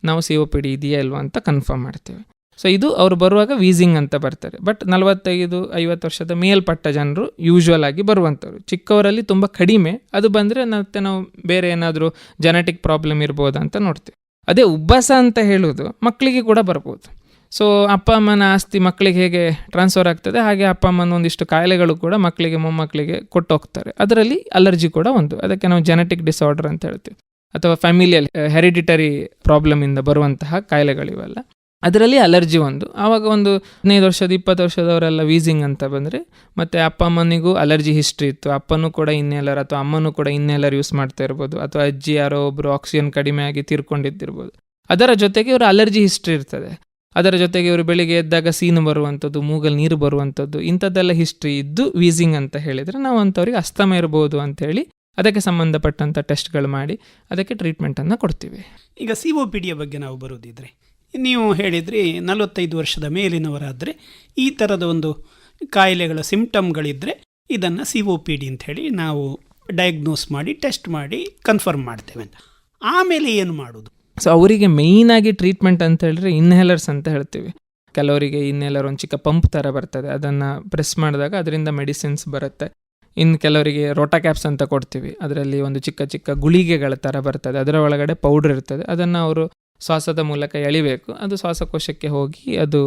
ನಾವು ಸಿ ಒ ಪಿ ಡಿ ಇದೆಯಾ ಇಲ್ವಾ ಅಂತ ಕನ್ಫರ್ಮ್ ಮಾಡ್ತೇವೆ. ಸೊ ಇದು ಅವರು ಬರುವಾಗ ವೀಸಿಂಗ್ ಅಂತ ಬರ್ತಾರೆ. ಬಟ್ ನಲವತ್ತೈದು, ಐವತ್ತು ವರ್ಷದ ಮೇಲ್ಪಟ್ಟ ಜನರು ಯೂಶ್ವಲ್ ಆಗಿ ಬರುವಂಥವ್ರು. ಚಿಕ್ಕವರಲ್ಲಿ ತುಂಬ ಕಡಿಮೆ. ಅದು ಬಂದರೆ ಮತ್ತೆ ನಾವು ಬೇರೆ ಏನಾದರೂ ಜೆನೆಟಿಕ್ ಪ್ರಾಬ್ಲಮ್ ಇರ್ಬೋದು ಅಂತ ನೋಡ್ತೀವಿ. ಅದೇ ಉಬ್ಬಸ ಅಂತ ಹೇಳೋದು ಮಕ್ಕಳಿಗೆ ಕೂಡ ಬರ್ಬೋದು. ಸೊ ಅಪ್ಪ ಅಮ್ಮನ ಆಸ್ತಿ ಮಕ್ಕಳಿಗೆ ಹೇಗೆ ಟ್ರಾನ್ಸ್ಫರ್ ಆಗ್ತದೆ? ಹಾಗೆ ಅಪ್ಪ ಅಮ್ಮನ ಒಂದಿಷ್ಟು ಕಾಯಿಲೆಗಳು ಕೂಡ ಮಕ್ಕಳಿಗೆ, ಮೊಮ್ಮಕ್ಕಳಿಗೆ ಕೊಟ್ಟು ಹೋಗ್ತಾರೆ ಅದರಲ್ಲಿ ಅಲರ್ಜಿ ಕೂಡ ಒಂದು. ಅದಕ್ಕೆ ನಾವು ಜೆನೆಟಿಕ್ ಡಿಸಾರ್ಡರ್ ಅಂತ ಹೇಳ್ತೀವಿ. ಅಥವಾ ಫ್ಯಾಮಿಲಿಯಲ್ಲಿ ಹೆರಿಡಿಟರಿ ಪ್ರಾಬ್ಲಮಿಂದ ಬರುವಂತಹ ಕಾಯಿಲೆಗಳಿವೆಲ್ಲ. ಅದರಲ್ಲಿ ಅಲರ್ಜಿ ಒಂದು. ಆವಾಗ ಒಂದು ಹದಿನೈದು ವರ್ಷದ, ಇಪ್ಪತ್ತು ವರ್ಷದವರೆಲ್ಲ ವೀಸಿಂಗ್ ಅಂತ ಬಂದರೆ ಮತ್ತು ಅಪ್ಪ ಅಮ್ಮನಿಗೂ ಅಲರ್ಜಿ ಹಿಸ್ಟ್ರಿ ಇತ್ತು. ಅಪ್ಪನೂ ಕೂಡ ಇನ್ನೆಲ್ಲರ ಅಥವಾ ಅಮ್ಮನೂ ಕೂಡ ಇನ್ನೆಲ್ಲರ ಯೂಸ್ ಮಾಡ್ತಾ ಇರ್ಬೋದು. ಅಥವಾ ಅಜ್ಜಿ, ಯಾರೋ ಒಬ್ಬರು ಆಕ್ಸಿಜನ್ ಕಡಿಮೆ ಆಗಿ ತೀರ್ಕೊಂಡಿದ್ದಿರ್ಬೋದು. ಅದರ ಜೊತೆಗೆ ಇವರು ಅಲರ್ಜಿ ಹಿಸ್ಟ್ರಿ ಇರ್ತದೆ. ಅದರ ಜೊತೆಗೆ ಇವರು ಬೆಳಿಗ್ಗೆ ಎದ್ದಾಗ ಸೀನು ಬರುವಂಥದ್ದು ಮೂಗಲ್ಲಿ ನೀರು ಬರುವಂಥದ್ದು, ಇಂಥದ್ದೆಲ್ಲ ಹಿಸ್ಟ್ರಿ ಇದ್ದು ವೀಸಿಂಗ್ ಅಂತ ಹೇಳಿದರೆ ನಾವು ಅಂಥವ್ರಿಗೆ ಅಸ್ತಮ ಇರ್ಬೋದು ಅಂತೇಳಿ ಅದಕ್ಕೆ ಸಂಬಂಧಪಟ್ಟಂಥ ಟೆಸ್ಟ್ಗಳು ಮಾಡಿ ಅದಕ್ಕೆ ಟ್ರೀಟ್ಮೆಂಟನ್ನು ಕೊಡ್ತೀವಿ. ಈಗ ಸಿ ಒ ಪಿ ಡಿಯ ಬಗ್ಗೆ ನಾವು ಬರೋದಿದ್ರೆ ನೀವು ಹೇಳಿದ್ರಿ ನಲವತ್ತೈದು ವರ್ಷದ ಮೇಲಿನವರಾದರೆ ಈ ಥರದ ಒಂದು ಕಾಯಿಲೆಗಳ ಸಿಂಪ್ಟಮ್ಗಳಿದ್ದರೆ ಇದನ್ನು ಸಿ ಒ ಪಿ ಡಿ ಅಂಥೇಳಿ ನಾವು ಡಯಾಗ್ನೋಸ್ ಮಾಡಿ ಟೆಸ್ಟ್ ಮಾಡಿ ಕನ್ಫರ್ಮ್ ಮಾಡ್ತೇವೆ ಅಂತ. ಆಮೇಲೆ ಏನು ಮಾಡೋದು? ಸೊ ಅವರಿಗೆ ಮೇಯ್ನಾಗಿ ಟ್ರೀಟ್ಮೆಂಟ್ ಅಂತ ಹೇಳಿದ್ರೆ ಇನ್ಹೇಲರ್ಸ್ ಅಂತ ಹೇಳ್ತೀವಿ. ಕೆಲವರಿಗೆ ಇನ್ಹೇಲರ್ ಒಂದು ಚಿಕ್ಕ ಪಂಪ್ ಥರ ಬರ್ತದೆ. ಅದನ್ನು ಪ್ರೆಸ್ ಮಾಡಿದಾಗ ಅದರಿಂದ ಮೆಡಿಸಿನ್ಸ್ ಬರುತ್ತೆ. ಇನ್ನು ಕೆಲವರಿಗೆ ರೋಟಾ ಕ್ಯಾಪ್ಸ್ ಅಂತ ಕೊಡ್ತೀವಿ. ಅದರಲ್ಲಿ ಒಂದು ಚಿಕ್ಕ ಚಿಕ್ಕ ಗುಳಿಗೆಗಳ ಥರ ಬರ್ತದೆ. ಅದರ ಒಳಗಡೆ ಪೌಡ್ರ್ ಇರ್ತದೆ. ಅದನ್ನು ಅವರು ಶ್ವಾಸದ ಮೂಲಕ ಎಳಿಬೇಕು, ಅದು ಶ್ವಾಸಕೋಶಕ್ಕೆ ಹೋಗಿ ಅದು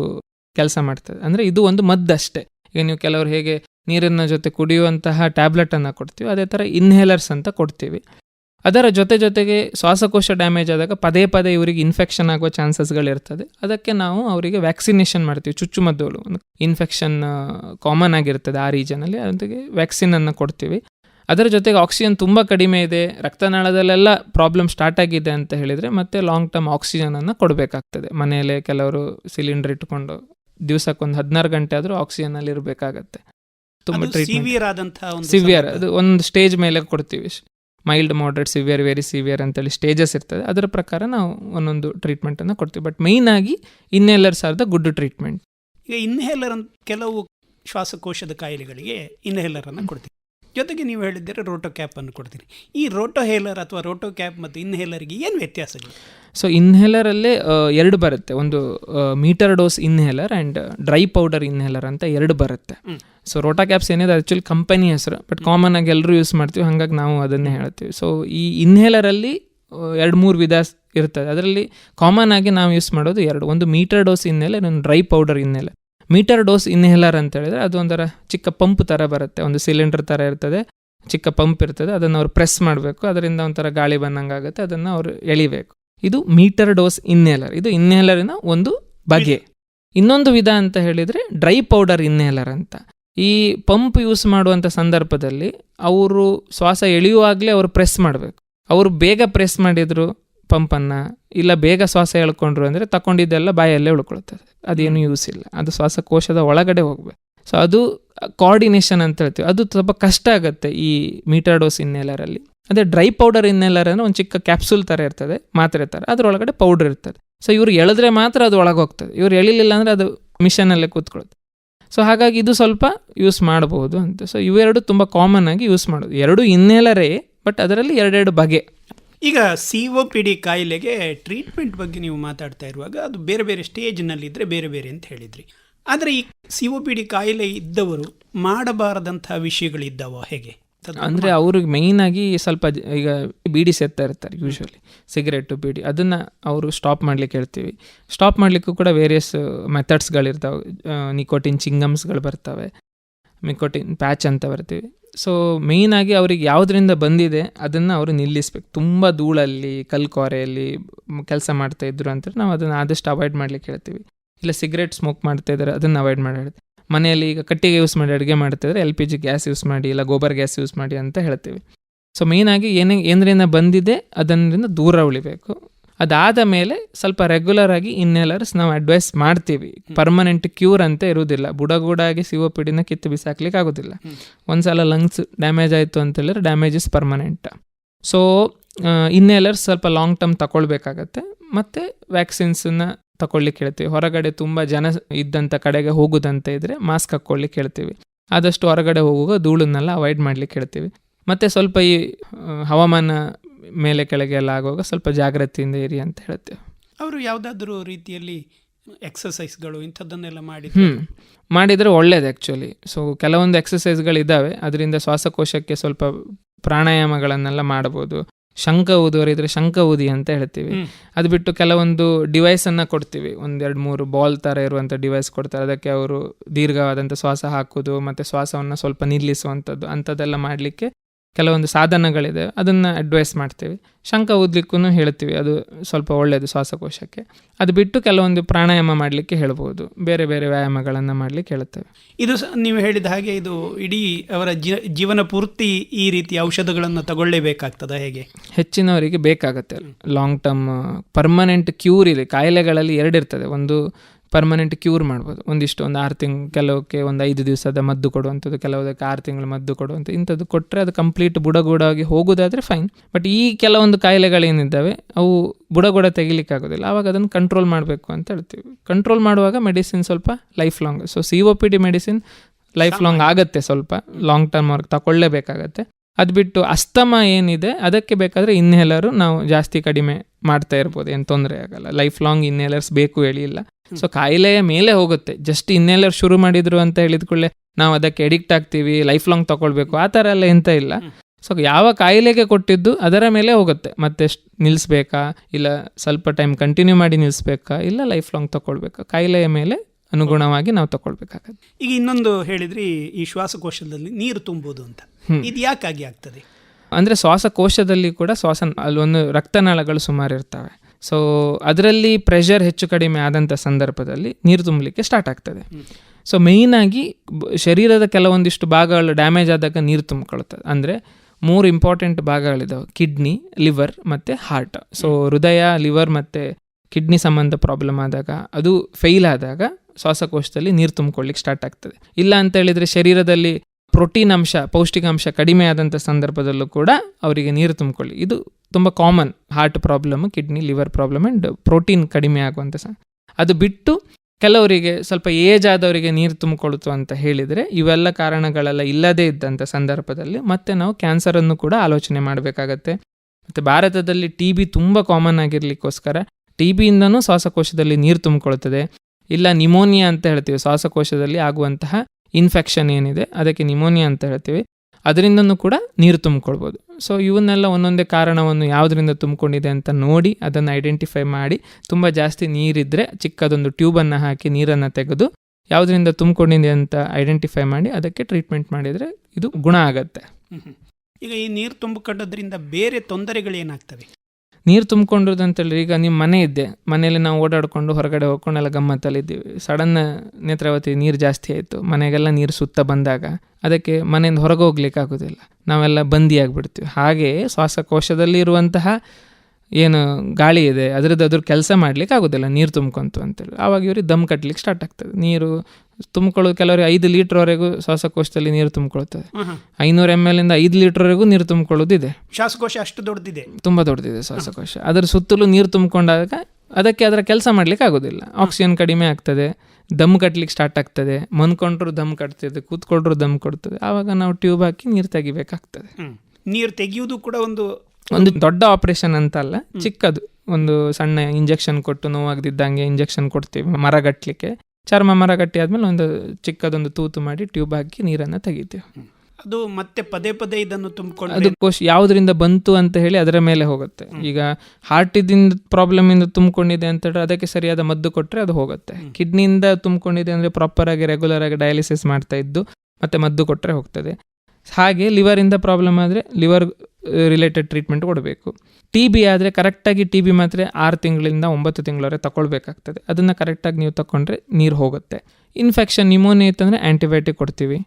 ಕೆಲಸ ಮಾಡ್ತದೆ. ಅಂದರೆ ಇದು ಒಂದು ಮದ್ದಷ್ಟೇ. ಈಗ ನೀವು ಕೆಲವರು ಹೇಗೆ ನೀರಿನ ಜೊತೆ ಕುಡಿಯುವಂತಹ ಟ್ಯಾಬ್ಲೆಟನ್ನು ಕೊಡ್ತೀವಿ, ಅದೇ ಥರ ಇನ್ಹೇಲರ್ಸ್ ಅಂತ ಕೊಡ್ತೀವಿ. ಅದರ ಜೊತೆ ಜೊತೆಗೆ ಶ್ವಾಸಕೋಶ ಡ್ಯಾಮೇಜ್ ಆದಾಗ ಪದೇ ಪದೇ ಇವರಿಗೆ ಇನ್ಫೆಕ್ಷನ್ ಆಗುವ ಚಾನ್ಸಸ್ಗಳಿರ್ತದೆ ಅದಕ್ಕೆ ನಾವು ಅವರಿಗೆ ವ್ಯಾಕ್ಸಿನೇಷನ್ ಮಾಡ್ತೀವಿ ಚುಚ್ಚುಮದ್ದುಗಳು ಇನ್ಫೆಕ್ಷನ್ ಕಾಮನ್ ಆಗಿರ್ತದೆ ಆ ರೀಜನಲ್ಲಿ ಅದಕ್ಕೆ ವ್ಯಾಕ್ಸಿನನ್ನು ಕೊಡ್ತೀವಿ. ಅದರ ಜೊತೆಗೆ ಆಕ್ಸಿಜನ್ ತುಂಬ ಕಡಿಮೆ ಇದೆ ರಕ್ತನಾಳದಲ್ಲೆಲ್ಲ ಪ್ರಾಬ್ಲಮ್ ಸ್ಟಾರ್ಟ್ ಆಗಿದೆ ಅಂತ ಹೇಳಿದರೆ ಮತ್ತೆ ಲಾಂಗ್ ಟರ್ಮ್ ಆಕ್ಸಿಜನನ್ನು ಕೊಡಬೇಕಾಗ್ತದೆ. ಮನೆಯಲ್ಲೇ ಕೆಲವರು ಸಿಲಿಂಡರ್ ಇಟ್ಕೊಂಡು ದಿವಸಕ್ಕೊಂದು ಹದಿನಾರು ಗಂಟೆ ಆದರೂ ಆಕ್ಸಿಜನಲ್ಲಿ ಇರಬೇಕಾಗತ್ತೆ. ತುಂಬ ಟ್ರೀಟ್ಮೆಂಟ್ ಸಿವಿಯರ್ ಆದಂತಹ ಒಂದು ಸಿವಿಯರ್ ಅದು ಒಂದು ಸ್ಟೇಜ್ ಮೇಲೆ ಕೊಡ್ತೀವಿ. Mild moderate severe very severe ಅಂತೇಳಿ ಸ್ಟೇಜಸ್ ಇರ್ತದೆ. ಅದರ ಪ್ರಕಾರ ನಾವು ಒಂದೊಂದು ಟ್ರೀಟ್ಮೆಂಟನ್ನು ಕೊಡ್ತೀವಿ. ಬಟ್ ಮೈನ್ ಆಗಿ inhalers are the good treatment ಈಗ ಇನ್ಹೇಲರ್ ಕೆಲವು ಶ್ವಾಸಕೋಶದ ಕಾಯಿಲೆಗಳಿಗೆ ಇನ್ಹೇಲರ್ ಅನ್ನು ಕೊಡ್ತೀವಿ. ಜೊತೆಗೆ ನೀವು ಹೇಳಿದ್ರೆ ರೋಟೋ ಕ್ಯಾಪನ್ನು ಕೊಡ್ತೀರಿ ಈ ರೋಟೋ ಹೇಲರ್ ಅಥವಾ ರೋಟೋ ಕ್ಯಾಪ್ ಮತ್ತು ಇನ್ಹೇಲರ್ಗೆ ಏನು ವ್ಯತ್ಯಾಸ ಸೊ ಇನ್ಹೇಲರಲ್ಲೇ ಎರಡು ಬರುತ್ತೆ. ಒಂದು meter dose inhaler and dry powder inhaler ಅಂತ ಎರಡು ಬರುತ್ತೆ. ಸೊ ರೋಟಾ ಕ್ಯಾಪ್ಸ್ ಏನಿದೆ ಆ್ಯಕ್ಚುಲಿ ಕಂಪನಿ ಹೆಸರು. ಬಟ್ ಕಾಮನ್ ಆಗಿ ಎಲ್ಲರೂ ಯೂಸ್ ಮಾಡ್ತೀವಿ. ಹಾಗಾಗಿ ನಾವು ಅದನ್ನೇ ಹೇಳ್ತೀವಿ. ಸೊ ಈ ಇನ್ಹೇಲರಲ್ಲಿ ಎರಡು ಮೂರು ವಿಧ ಇರ್ತದೆ. ಅದರಲ್ಲಿ ಕಾಮನ್ ಆಗಿ ನಾವು ಯೂಸ್ ಮಾಡೋದು ಎರಡು. ಒಂದು ಮೀಟರ್ ಡೋಸ್ ಇನ್ಹೇಲರ್ ಇನ್ನೊಂದು dry powder inhaler. Meter dose inhaler ಅಂತ ಹೇಳಿದ್ರೆ ಅದು ಒಂಥರ ಚಿಕ್ಕ ಪಂಪ್ ಥರ ಬರುತ್ತೆ, ಒಂದು ಸಿಲಿಂಡರ್ ಥರ ಇರ್ತದೆ, ಚಿಕ್ಕ ಪಂಪ್ ಇರ್ತದೆ, ಅದನ್ನು ಅವ್ರು ಪ್ರೆಸ್ ಮಾಡಬೇಕು, ಅದರಿಂದ ಒಂಥರ ಗಾಳಿ ಬಂದಂಗೆ ಆಗುತ್ತೆ, ಅದನ್ನು ಅವರು ಎಳಿಬೇಕು. ಇದು ಮೀಟರ್ ಡೋಸ್ ಇನ್ಹೇಲರ್ ಇದು ಇನ್ಹೇಲರಿನ ಒಂದು ಬಗೆ. ಇನ್ನೊಂದು ವಿಧ ಅಂತ ಹೇಳಿದರೆ ಡ್ರೈ ಪೌಡರ್ ಇನ್ಹೇಲರ್ ಅಂತ. ಈ ಪಂಪ್ ಯೂಸ್ ಮಾಡುವಂಥ ಸಂದರ್ಭದಲ್ಲಿ ಅವರು ಶ್ವಾಸ ಎಳೆಯುವಾಗಲೇ ಅವರು ಪ್ರೆಸ್ ಮಾಡಬೇಕು. ಅವರು ಬೇಗ ಪ್ರೆಸ್ ಮಾಡಿದ್ರು ಪಂಪನ್ನು ಇಲ್ಲ ಬೇಗ ಶ್ವಾಸ ಎಳ್ಕೊಂಡ್ರು ಅಂದರೆ ತಗೊಂಡಿದ್ದೆಲ್ಲ ಬಾಯಲ್ಲೇ ಉಳ್ಕೊಳ್ತದೆ. ಅದೇನು ಯೂಸ್ ಇಲ್ಲ. ಅದು ಶ್ವಾಸಕೋಶದ ಒಳಗಡೆ ಹೋಗ್ಬೇಕು. ಸೊ ಅದು ಕೋಆರ್ಡಿನೇಷನ್ ಅಂತ ಹೇಳ್ತೀವಿ. ಅದು ಸ್ವಲ್ಪ ಕಷ್ಟ ಆಗುತ್ತೆ ಈ ಮೀಟರ್ ಡೋಸ್ ಇನ್ನೇಲರಲ್ಲಿ ಅದೇ ಡ್ರೈ ಪೌಡರ್ ಇನ್ನೇಲರ್ ಅಂದರೆ ಒಂದು ಚಿಕ್ಕ ಕ್ಯಾಪ್ಸೂಲ್ ಥರ ಇರ್ತದೆ ಮಾತ್ರೆ ಥರ ಅದರೊಳಗಡೆ ಪೌಡರ್ ಇರ್ತದೆ. ಸೊ ಇವ್ರು ಎಳೆದ್ರೆ ಮಾತ್ರ ಅದು ಒಳಗೆ ಹೋಗ್ತದೆ ಇವ್ರು ಎಳಿಲಿಲ್ಲ ಅಂದರೆ ಅದು ಮಿಷನಲ್ಲೇ ಕೂತ್ಕೊಳ್ಳುತ್ತೆ ಸೊ ಹಾಗಾಗಿ ಇದು ಸ್ವಲ್ಪ ಯೂಸ್ ಮಾಡಬಹುದು ಅಂತ. ಸೊ ಇವೆರಡು ತುಂಬ ಕಾಮನ್ ಆಗಿ ಯೂಸ್ ಮಾಡೋದು. ಎರಡು ಇನ್ನೇಲರೇ ಬಟ್ ಅದರಲ್ಲಿ ಎರಡೆರಡು ಬಗೆ. ಈಗ ಸಿ ಒ ಪಿ ಡಿ ಕಾಯಿಲೆಗೆ ಟ್ರೀಟ್ಮೆಂಟ್ ಬಗ್ಗೆ ನೀವು ಮಾತಾಡ್ತಾ ಇರುವಾಗ ಅದು ಬೇರೆ ಬೇರೆ ಸ್ಟೇಜ್ನಲ್ಲಿದ್ದರೆ ಬೇರೆ ಬೇರೆ ಅಂತ ಹೇಳಿದ್ರಿ. ಆದರೆ ಈ ಸಿ ಒ ಪಿ ಡಿ ಕಾಯಿಲೆ ಇದ್ದವರು ಮಾಡಬಾರದಂತಹ ವಿಷಯಗಳಿದ್ದಾವ ಹೇಗೆ? ಅಂದರೆ ಅವ್ರಿಗೆ ಮೇಯ್ನ್ ಆಗಿ ಸ್ವಲ್ಪ ಈಗ ಬೀಡಿ ಸೇರ್ತಾ ಇರ್ತಾರೆ ಯೂಶ್ವಲಿ ಸಿಗರೆಟು ಬೀಡಿ. ಅದನ್ನು ಅವರು ಸ್ಟಾಪ್ ಮಾಡ್ಲಿಕ್ಕೆ ಹೇಳ್ತೀವಿ. ಸ್ಟಾಪ್ ಮಾಡಲಿಕ್ಕೂ ಕೂಡ ವೇರಿಯಸ್ ಮೆಥಡ್ಸ್ಗಳಿರ್ತಾವೆ ನಿಕೋಟಿನ್ ಚಿಂಗಮ್ಸ್ಗಳು ಬರ್ತವೆ. ನಿಕೋಟಿನ್ ಪ್ಯಾಚ್ ಅಂತ ಬರ್ತೀವಿ. ಸೊ ಮೇಯ್ನಾಗಿ ಅವ್ರಿಗೆ ಯಾವುದರಿಂದ ಬಂದಿದೆ, ಅದನ್ನು ಅವರು ನಿಲ್ಲಿಸ್ಬೇಕು. ತುಂಬ ಧೂಳಲ್ಲಿ, ಕಲ್ಕೊರೆಯಲ್ಲಿ ಕೆಲಸ ಮಾಡ್ತಾ ಇದ್ರು ಅಂತ ನಾವು ಅದನ್ನು ಆದಷ್ಟು ಅವಾಯ್ಡ್ ಮಾಡ್ಲಿಕ್ಕೆ ಹೇಳ್ತೀವಿ. ಇಲ್ಲ ಸಿಗರೇಟ್ ಸ್ಮೋಕ್ ಮಾಡ್ತಾ ಇದ್ದಾರೆ ಅದನ್ನು ಅವಾಯ್ಡ್ ಮಾಡಿ ಹೇಳ್ತೀವಿ ಮನೆಯಲ್ಲಿ ಈಗ ಕಟ್ಟಿಗೆ ಯೂಸ್ ಮಾಡಿ, ಅಡುಗೆ ಮಾಡ್ತಿದ್ರೆ L P G gas use ಮಾಡಿ, ಇಲ್ಲ ಗೋಬರ್ ಗ್ಯಾಸ್ ಯೂಸ್ ಮಾಡಿ ಅಂತ ಹೇಳ್ತೀವಿ. ಸೊ ಮೇಯ್ನಾಗಿ ಏನೇ ಏನರಿಂದ ಬಂದಿದೆ, ಅದರಿಂದ ದೂರ ಉಳಿಬೇಕು. ಅದಾದ ಮೇಲೆ ಸ್ವಲ್ಪ ರೆಗ್ಯುಲರ್ ಆಗಿ ಇನ್ನೆಲ್ಲರ್ಸ್ ನಾವು ಅಡ್ವೈಸ್ ಮಾಡ್ತೀವಿ. ಪರ್ಮನೆಂಟ್ ಕ್ಯೂರ್ ಅಂತ ಇರುವುದಿಲ್ಲ ಬುಡಗೂಡಾಗಿ ಸಿ ಒ ಪಿಡಿನ ಕಿತ್ತು ಬಿಸಾಕ್ಲಿಕ್ಕೆ ಆಗೋದಿಲ್ಲ. ಒಂದು ಒಂದ್ಸಲ ಲಂಗ್ಸ್ ಡ್ಯಾಮೇಜ್ ಆಯಿತು ಅಂತ ಹೇಳಿದ್ರೆ damage is permanent so inhalers ಸ್ವಲ್ಪ ಲಾಂಗ್ ಟರ್ಮ್ ತಗೊಳ್ಬೇಕಾಗತ್ತೆ ಮತ್ತು ವ್ಯಾಕ್ಸಿನ್ಸನ್ನ ತಗೊಳ್ಲಿಕ್ಕೆ ಹೇಳ್ತೀವಿ. ಹೊರಗಡೆ ತುಂಬ ಜನ ಇದ್ದಂಥ ಕಡೆಗೆ ಹೋಗೋದಂತ ಇದ್ದರೆ ಮಾಸ್ಕ್ ಹಾಕ್ಕೊಳ್ಳಿಕ್ಕೆ ಹೇಳ್ತೀವಿ. ಆದಷ್ಟು ಹೊರಗಡೆ ಹೋಗುವಾಗ ಧೂಳನ್ನೆಲ್ಲ ಅವಾಯ್ಡ್ ಮಾಡ್ಲಿಕ್ಕೆ ಹೇಳ್ತೀವಿ. ಮತ್ತು ಸ್ವಲ್ಪ ಈ ಹವಾಮಾನ ಮೇಲೆ ಕೆಳಗೆ ಎಲ್ಲ ಆಗುವಾಗ ಸ್ವಲ್ಪ ಜಾಗ್ರತೆಯಿಂದ ಇರಿ ಅಂತ ಹೇಳ್ತೇವೆ. ಅವರು ಯಾವುದಾದ್ರೂ ರೀತಿಯಲ್ಲಿ ಎಕ್ಸಸೈಸ್ಗಳು ಇಂಥದ್ದನ್ನೆಲ್ಲ ಮಾಡಿ ಹ್ಞೂ ಮಾಡಿದರೆ ಒಳ್ಳೇದು ಆ್ಯಕ್ಚುಲಿ ಸೊ ಕೆಲವೊಂದು ಎಕ್ಸಸೈಸ್ಗಳಿದ್ದಾವೆ ಅದರಿಂದ ಶ್ವಾಸಕೋಶಕ್ಕೆ ಸ್ವಲ್ಪ ಪ್ರಾಣಾಯಾಮಗಳನ್ನೆಲ್ಲ ಮಾಡ್ಬೋದು. ಶಂಕ ಊದುವರಿದ್ರೆ ಶಂಕ ಊದಿ ಅಂತ ಹೇಳ್ತೀವಿ. ಅದು ಬಿಟ್ಟು ಕೆಲವೊಂದು ಡಿವೈಸನ್ನು ಕೊಡ್ತೀವಿ. ಒಂದೆರಡು ಮೂರು ಬಾಲ್ ಥರ ಇರುವಂಥ ಡಿವೈಸ್ ಕೊಡ್ತಾರೆ. ಅದಕ್ಕೆ ಅವರು ದೀರ್ಘವಾದಂಥ ಶ್ವಾಸ ಹಾಕೋದು ಮತ್ತು ಶ್ವಾಸವನ್ನು ಸ್ವಲ್ಪ ನಿಲ್ಲಿಸುವಂಥದ್ದು ಅಂಥದ್ದೆಲ್ಲ ಮಾಡಲಿಕ್ಕೆ ಕೆಲವೊಂದು ಸಾಧನಗಳಿದೆ ಅದನ್ನು ಅಡ್ವೈಸ್ ಮಾಡ್ತೀವಿ. ಶಂಖ ಊದ್ಲಿಕ್ಕೂ ಹೇಳ್ತೀವಿ ಅದು ಸ್ವಲ್ಪ ಒಳ್ಳೆಯದು ಶ್ವಾಸಕೋಶಕ್ಕೆ. ಅದು ಬಿಟ್ಟು ಕೆಲವೊಂದು ಪ್ರಾಣಾಯಾಮ ಮಾಡಲಿಕ್ಕೆ ಹೇಳ್ಬೋದು. ಬೇರೆ ಬೇರೆ ವ್ಯಾಯಾಮಗಳನ್ನು ಮಾಡಲಿಕ್ಕೆ ಹೇಳ್ತೇವೆ. ಇದು ನೀವು ಹೇಳಿದ ಹಾಗೆ ಇದು ಇಡೀ ಅವರ ಜೀವನ ಪೂರ್ತಿ ಈ ರೀತಿಯ ಔಷಧಗಳನ್ನು ತಗೊಳ್ಳೇಬೇಕಾಗ್ತದ ಹೇಗೆ? ಹೆಚ್ಚಿನವರಿಗೆ ಬೇಕಾಗುತ್ತೆ. ಲಾಂಗ್ ಟರ್ಮ್ ಪರ್ಮನೆಂಟ್ ಕ್ಯೂರ್ ಇದೆ. ಕಾಯಿಲೆಗಳಲ್ಲಿ ಎರಡಿರ್ತದೆ. ಒಂದು ಪರ್ಮನೆಂಟ್ ಕ್ಯೂರ್ ಮಾಡ್ಬೋದು. ಒಂದಿಷ್ಟು ಒಂದು ಆರು ತಿಂಗ್ ಕೆಲವಕ್ಕೆ ಒಂದು ಐದು ದಿವಸದ ಮದ್ದು ಕೊಡುವಂಥದ್ದು ಕೆಲವುದಕ್ಕೆ ಆರು ತಿಂಗಳ ಮದ್ದು ಕೊಡುವಂಥ ಇಂಥದ್ದು ಕೊಟ್ಟರೆ ಅದು ಕಂಪ್ಲೀಟ್ ಬುಡಗೂಡಾಗಿ ಹೋಗೋದಾದರೆ ಫೈನ್ ಬಟ್ ಈ ಕೆಲವೊಂದು ಕಾಯಿಲೆಗಳೇನಿದ್ದಾವೆ ಅವು ಬುಡಗೂಡ ತೆಗಿಲಿಕ್ಕಾಗೋದಿಲ್ಲ. ಆವಾಗ ಅದನ್ನು ಕಂಟ್ರೋಲ್ ಮಾಡಬೇಕು ಅಂತ ಹೇಳ್ತೀವಿ. ಕಂಟ್ರೋಲ್ ಮಾಡುವಾಗ ಮೆಡಿಸಿನ್ ಸ್ವಲ್ಪ life long so C O P D medicine life long ಆಗುತ್ತೆ ಸ್ವಲ್ಪ. ಲಾಂಗ್ ಟರ್ಮ್ ವರ್ಕ್ ತಗೊಳ್ಳೇಬೇಕಾಗತ್ತೆ ಅದು ಬಿಟ್ಟು ಅಸ್ತಮ ಏನಿದೆ ಅದಕ್ಕೆ ಬೇಕಾದರೆ ಇನ್ಹೇಲರು ನಾವು ಜಾಸ್ತಿ ಕಡಿಮೆ ಮಾಡ್ತಾ ಇರ್ಬೋದು. ಏನು ತೊಂದರೆ ಆಗಲ್ಲ. ಲೈಫ್ ಲಾಂಗ್ ಇನ್ಹೇಲರ್ಸ್ ಬೇಕು ಹೇಳಿ ಇಲ್ಲ ಸೊ ಕಾಯಿಲೆಯ ಮೇಲೆ ಹೋಗುತ್ತೆ. ಜಸ್ಟ್ ಇನ್ನೆಲ್ಲರೂ ಶುರು ಮಾಡಿದ್ರು ಅಂತ ಹೇಳಿದ ಕೂಡಲೇ ನಾವು ಅದಕ್ಕೆ ಎಡಿಕ್ಟ್ ಆಗ್ತೀವಿ ಲೈಫ್ ಲಾಂಗ್ ತಗೊಳ್ಬೇಕು ಆ ಥರ ಎಲ್ಲ ಎಂತ ಇಲ್ಲ. ಸೊ ಯಾವ ಕಾಯಿಲೆಗೆ ಕೊಟ್ಟಿದ್ದು ಅದರ ಮೇಲೆ ಹೋಗುತ್ತೆ. ಮತ್ತೆ ನಿಲ್ಲಿಸ್ಬೇಕಾ ಇಲ್ಲ ಸ್ವಲ್ಪ ಟೈಮ್ ಕಂಟಿನ್ಯೂ ಮಾಡಿ ನಿಲ್ಲಿಸ್ಬೇಕಾ ಇಲ್ಲ ಲೈಫ್ ಲಾಂಗ್ ತಗೊಳ್ಬೇಕಾ? ಕಾಯಿಲೆಯ ಮೇಲೆ ಅನುಗುಣವಾಗಿ ನಾವು ತಗೊಳ್ಬೇಕಾಗತ್ತೆ. ಈಗ ಇನ್ನೊಂದು ಹೇಳಿದ್ರಿ ಈ ಶ್ವಾಸಕೋಶದಲ್ಲಿ ನೀರು ತುಂಬುವುದು ಅಂತ. ಇದು ಯಾಕಾಗಿ ಆಗ್ತದೆ? ಅಂದರೆ ಶ್ವಾಸಕೋಶದಲ್ಲಿ ಕೂಡ ಶ್ವಾಸ ಅಲ್ಲೊಂದು ರಕ್ತನಾಳಗಳು ಸುಮಾರು ಇರ್ತವೆ. ಸೊ ಅದರಲ್ಲಿ ಪ್ರೆಷರ್ ಹೆಚ್ಚು ಕಡಿಮೆ ಆದಂಥ ಸಂದರ್ಭದಲ್ಲಿ ನೀರು ತುಂಬಲಿಕ್ಕೆ ಸ್ಟಾರ್ಟ್ ಆಗ್ತದೆ. ಸೊ ಮೇಯ್ನಾಗಿ ಶರೀರದ ಕೆಲವೊಂದಿಷ್ಟು ಭಾಗಗಳು ಡ್ಯಾಮೇಜ್ ಆದಾಗ ನೀರು ತುಂಬಿಕೊಳ್ತದೆ. ಅಂದರೆ ಮೂರು ಇಂಪಾರ್ಟೆಂಟ್ ಭಾಗಗಳಿದಾವೆ. ಕಿಡ್ನಿ ಲಿವರ್ ಮತ್ತು ಹಾರ್ಟ್ ಸೊ ಹೃದಯ ಲಿವರ್ ಮತ್ತು ಕಿಡ್ನಿ ಸಂಬಂಧ ಪ್ರಾಬ್ಲಮ್ ಆದಾಗ ಅದು ಫೇಲ್ ಆದಾಗ ಶ್ವಾಸಕೋಶದಲ್ಲಿ ನೀರು ತುಂಬಿಕೊಳ್ಳಿಕ್ಕೆ ಸ್ಟಾರ್ಟ್ ಆಗ್ತದೆ. ಇಲ್ಲ ಅಂತ ಹೇಳಿದರೆ ಶರೀರದಲ್ಲಿ ಪ್ರೋಟೀನ್ ಅಂಶ ಪೌಷ್ಟಿಕಾಂಶ ಕಡಿಮೆ ಆದಂಥ ಸಂದರ್ಭದಲ್ಲೂ ಕೂಡ ಅವರಿಗೆ ನೀರು ತುಂಬಿಕೊಳ್ಳಿ. ಇದು ತುಂಬ common heart problem kidney liver problem and protein ಕಡಿಮೆ ಆಗುವಂಥ ಸಹ ಅದು ಬಿಟ್ಟು ಕೆಲವರಿಗೆ ಸ್ವಲ್ಪ ಏಜ್ ಆದವರಿಗೆ ನೀರು ತುಂಬಿಕೊಳ್ತು ಅಂತ ಹೇಳಿದರೆ ಇವೆಲ್ಲ ಕಾರಣಗಳೆಲ್ಲ ಇಲ್ಲದೇ ಇದ್ದಂಥ ಸಂದರ್ಭದಲ್ಲಿ ಮತ್ತೆ ನಾವು ಕ್ಯಾನ್ಸರನ್ನು ಕೂಡ ಆಲೋಚನೆ ಮಾಡಬೇಕಾಗತ್ತೆ. ಮತ್ತು ಭಾರತದಲ್ಲಿ ಟಿ ಬಿ ತುಂಬ ಕಾಮನ್ ಆಗಿರಲಿಕ್ಕೋಸ್ಕರ ಟಿ ಬಿಯಿಂದನೂ ಶ್ವಾಸಕೋಶದಲ್ಲಿ ನೀರು ತುಂಬಿಕೊಳ್ತದೆ ಇಲ್ಲ ನಿಮೋನಿಯಾ ಅಂತ ಹೇಳ್ತೀವಿ, ಶ್ವಾಸಕೋಶದಲ್ಲಿ ಆಗುವಂತಹ ಇನ್ಫೆಕ್ಷನ್ ಏನಿದೆ, ಅದಕ್ಕೆ ನಿಮೋನಿಯಾ ಅಂತ ಹೇಳ್ತೀವಿ. ಅದರಿಂದನೂ ಕೂಡ ನೀರು ತುಂಬಿಕೊಳ್ಬೋದು. ಸೊ ಇವನ್ನೆಲ್ಲ ಒಂದೊಂದೇ ಕಾರಣವನ್ನು ಯಾವುದರಿಂದ ತುಂಬಿಕೊಂಡಿದೆ ಅಂತ ನೋಡಿ ಅದನ್ನು ಐಡೆಂಟಿಫೈ ಮಾಡಿ. ತುಂಬ ಜಾಸ್ತಿ ನೀರಿದ್ದರೆ ಚಿಕ್ಕದೊಂದು ಟ್ಯೂಬನ್ನು ಹಾಕಿ ನೀರನ್ನು ತೆಗೆದು ಯಾವುದರಿಂದ ತುಂಬಿಕೊಂಡಿದೆ ಅಂತ ಐಡೆಂಟಿಫೈ ಮಾಡಿ ಅದಕ್ಕೆ ಟ್ರೀಟ್ಮೆಂಟ್ ಮಾಡಿದರೆ ಇದು ಗುಣ ಆಗತ್ತೆ. ಈಗ ಈ ನೀರು ತುಂಬಿಕೊಂಡದ್ರಿಂದ ಬೇರೆ ತೊಂದರೆಗಳೇನಾಗ್ತವೆ? ನೀರು ತುಂಬಿಕೊಂಡಿರೋದು ಅಂತೇಳಿ ಈಗ ನಿಮ್ಮ ಮನೆ ಇದ್ದೆ. ಮನೆಯಲ್ಲಿ ನಾವು ಓಡಾಡಿಕೊಂಡು ಹೊರಗಡೆ ಹೋಗ್ಕೊಂಡೆಲ್ಲ ಗಮ್ಮತ್ತಲ್ಲಿದ್ದೀವಿ. ಸಡನ್ ನೇತ್ರಾವತಿ ನೀರು ಜಾಸ್ತಿ ಆಯಿತು. ಮನೆಗೆಲ್ಲ ನೀರು ಸುತ್ತ ಬಂದಾಗ ಅದಕ್ಕೆ ಮನೆಯಿಂದ ಹೊರಗೆ ಹೋಗ್ಲಿಕ್ಕೆ ಆಗೋದಿಲ್ಲ. ನಾವೆಲ್ಲ ಬಂದಿಯಾಗಿಬಿಡ್ತೀವಿ. ಹಾಗೆ ಶ್ವಾಸಕೋಶದಲ್ಲಿ ಇರುವಂತಹ ಏನು ಗಾಳಿ ಇದೆ ಅದರದ್ದು ಅದ್ರ ಕೆಲಸ ಮಾಡ್ಲಿಕ್ಕೆ ಆಗೋದಿಲ್ಲ ನೀರು ತುಂಬ್ಕೊಂತು ಅಂತೇಳಿ. ಆವಾಗ ಇವ್ರಿಗೆ ದಮ್ ಕಟ್ಲಿಕ್ಕೆ ಸ್ಟಾರ್ಟ್ ಆಗ್ತದೆ. ನೀರು ತುಂಬ್ಕೊಳ್ಳೋದು ಕೆಲವರಿಗೆ ಐದು ಲೀಟ್ರ್ವರೆಗೂ ಶ್ವಾಸಕೋಶದಲ್ಲಿ ನೀರು ತುಂಬಿಕೊಳ್ತದೆ. ಐನೂರು ಎಂ ಎಲ್ ಇಂದ ಐದು ಲೀಟ್ರ್ವರೆಗೂ ನೀರು ತುಂಬಿಕೊಳ್ಳೋದಿದೆ ಶ್ವಾಸಕೋಶ ಅಷ್ಟು ದೊಡ್ಡದಿದೆ. ತುಂಬ ದೊಡ್ಡದಿದೆ ಶ್ವಾಸಕೋಶ. ಅದರ ಸುತ್ತಲೂ ನೀರು ತುಂಬಿಕೊಂಡಾಗ ಅದಕ್ಕೆ ಅದರ ಕೆಲಸ ಮಾಡ್ಲಿಕ್ಕೆ ಆಗೋದಿಲ್ಲ. ಆಕ್ಸಿಜನ್ ಕಡಿಮೆ ಆಗ್ತದೆ ದಮ್ ಕಟ್ಲಿಕ್ಕೆ ಸ್ಟಾರ್ಟ್ ಆಗ್ತದೆ ಮನ್ಕೊಂಡ್ರು ದಮ್ ಕಟ್ತದೆ ಕೂತ್ಕೊಂಡ್ರು ದಮ್ ಕೊಡ್ತದೆ. ಆವಾಗ ನಾವು ಟ್ಯೂಬ್ ಹಾಕಿ ನೀರು ತೆಗಿಬೇಕಾಗ್ತದೆ. ನೀರು ತೆಗೆಯುವುದು ಕೂಡ ಒಂದು ಒಂದು ದೊಡ್ಡ ಆಪರೇಷನ್ ಅಂತ ಅಲ್ಲ ಚಿಕ್ಕದು. ಒಂದು ಸಣ್ಣ ಇಂಜೆಕ್ಷನ್ ಕೊಟ್ಟು ನೋವಾಗದಿದ್ದಂಗೆ ಇಂಜೆಕ್ಷನ್ ಕೊಡ್ತೀವಿ ಮರಗಟ್ಟಲಿಕ್ಕೆ ಚರ್ಮ ಮರಗಟ್ಟಿ ಆದ್ಮೇಲೆ ಒಂದು ಚಿಕ್ಕದೊಂದು ತೂತು ಮಾಡಿ ಟ್ಯೂಬ್ ಹಾಕಿ ನೀರನ್ನು ತೆಗಿತೀವಿ. ಅದು ಮತ್ತೆ ಪದೇ ಪದೇ ಇದನ್ನು ತುಂಬಿಕೊಂಡು ಅದು ಕೋಶ ಯಾವುದರಿಂದ ಬಂತು ಅಂತ ಹೇಳಿ ಅದರ ಮೇಲೆ ಹೋಗುತ್ತೆ. ಈಗ ಹಾರ್ಟಿದಿಂದ ಪ್ರಾಬ್ಲಮ್ ಇಂದ ತುಂಬಿಕೊಂಡಿದೆ ಅಂತ ಹೇಳಿದ್ರೆ ಅದಕ್ಕೆ ಸರಿಯಾದ ಮದ್ದು ಕೊಟ್ಟರೆ ಅದು ಹೋಗುತ್ತೆ. ಕಿಡ್ನಿಯಿಂದ ತುಂಬಿಕೊಂಡಿದೆ ಅಂದರೆ ಪ್ರಾಪರ್ ಆಗಿ ರೆಗ್ಯುಲರ್ ಆಗಿ ಡಯಾಲಿಸಿಸ್ ಮಾಡ್ತಾ ಇದ್ದು ಮತ್ತೆ ಮದ್ದು ಕೊಟ್ಟರೆ ಹೋಗ್ತದೆ. ಹಾಗೆ ಲಿವರಿಂದ ಪ್ರಾಬ್ಲಮ್ ಆದರೆ ಲಿವರ್ ರಿಲೇಟೆಡ್ ಟ್ರೀಟ್ಮೆಂಟ್ ಕೊಡಬೇಕು. ಟಿ ಬಿ ಆದರೆ ಕರೆಕ್ಟಾಗಿ ಟಿ ಬಿ ಮಾತ್ರೆ ಆರು ತಿಂಗಳಿಂದ ಒಂಬತ್ತು ತಿಂಗಳವರೆಗೆ ತಗೊಳ್ಬೇಕಾಗ್ತದೆ ಅದನ್ನು ಕರೆಕ್ಟಾಗಿ ನೀವು ತಗೊಂಡ್ರೆ ನೀರು ಹೋಗುತ್ತೆ. ಇನ್ಫೆಕ್ಷನ್ ನಿಮೋನಿಯಾ ಇತ್ತಂದರೆ ಆ್ಯಂಟಿಬಯೋಟಿಕ್ ಕೊಡ್ತೀವಿ.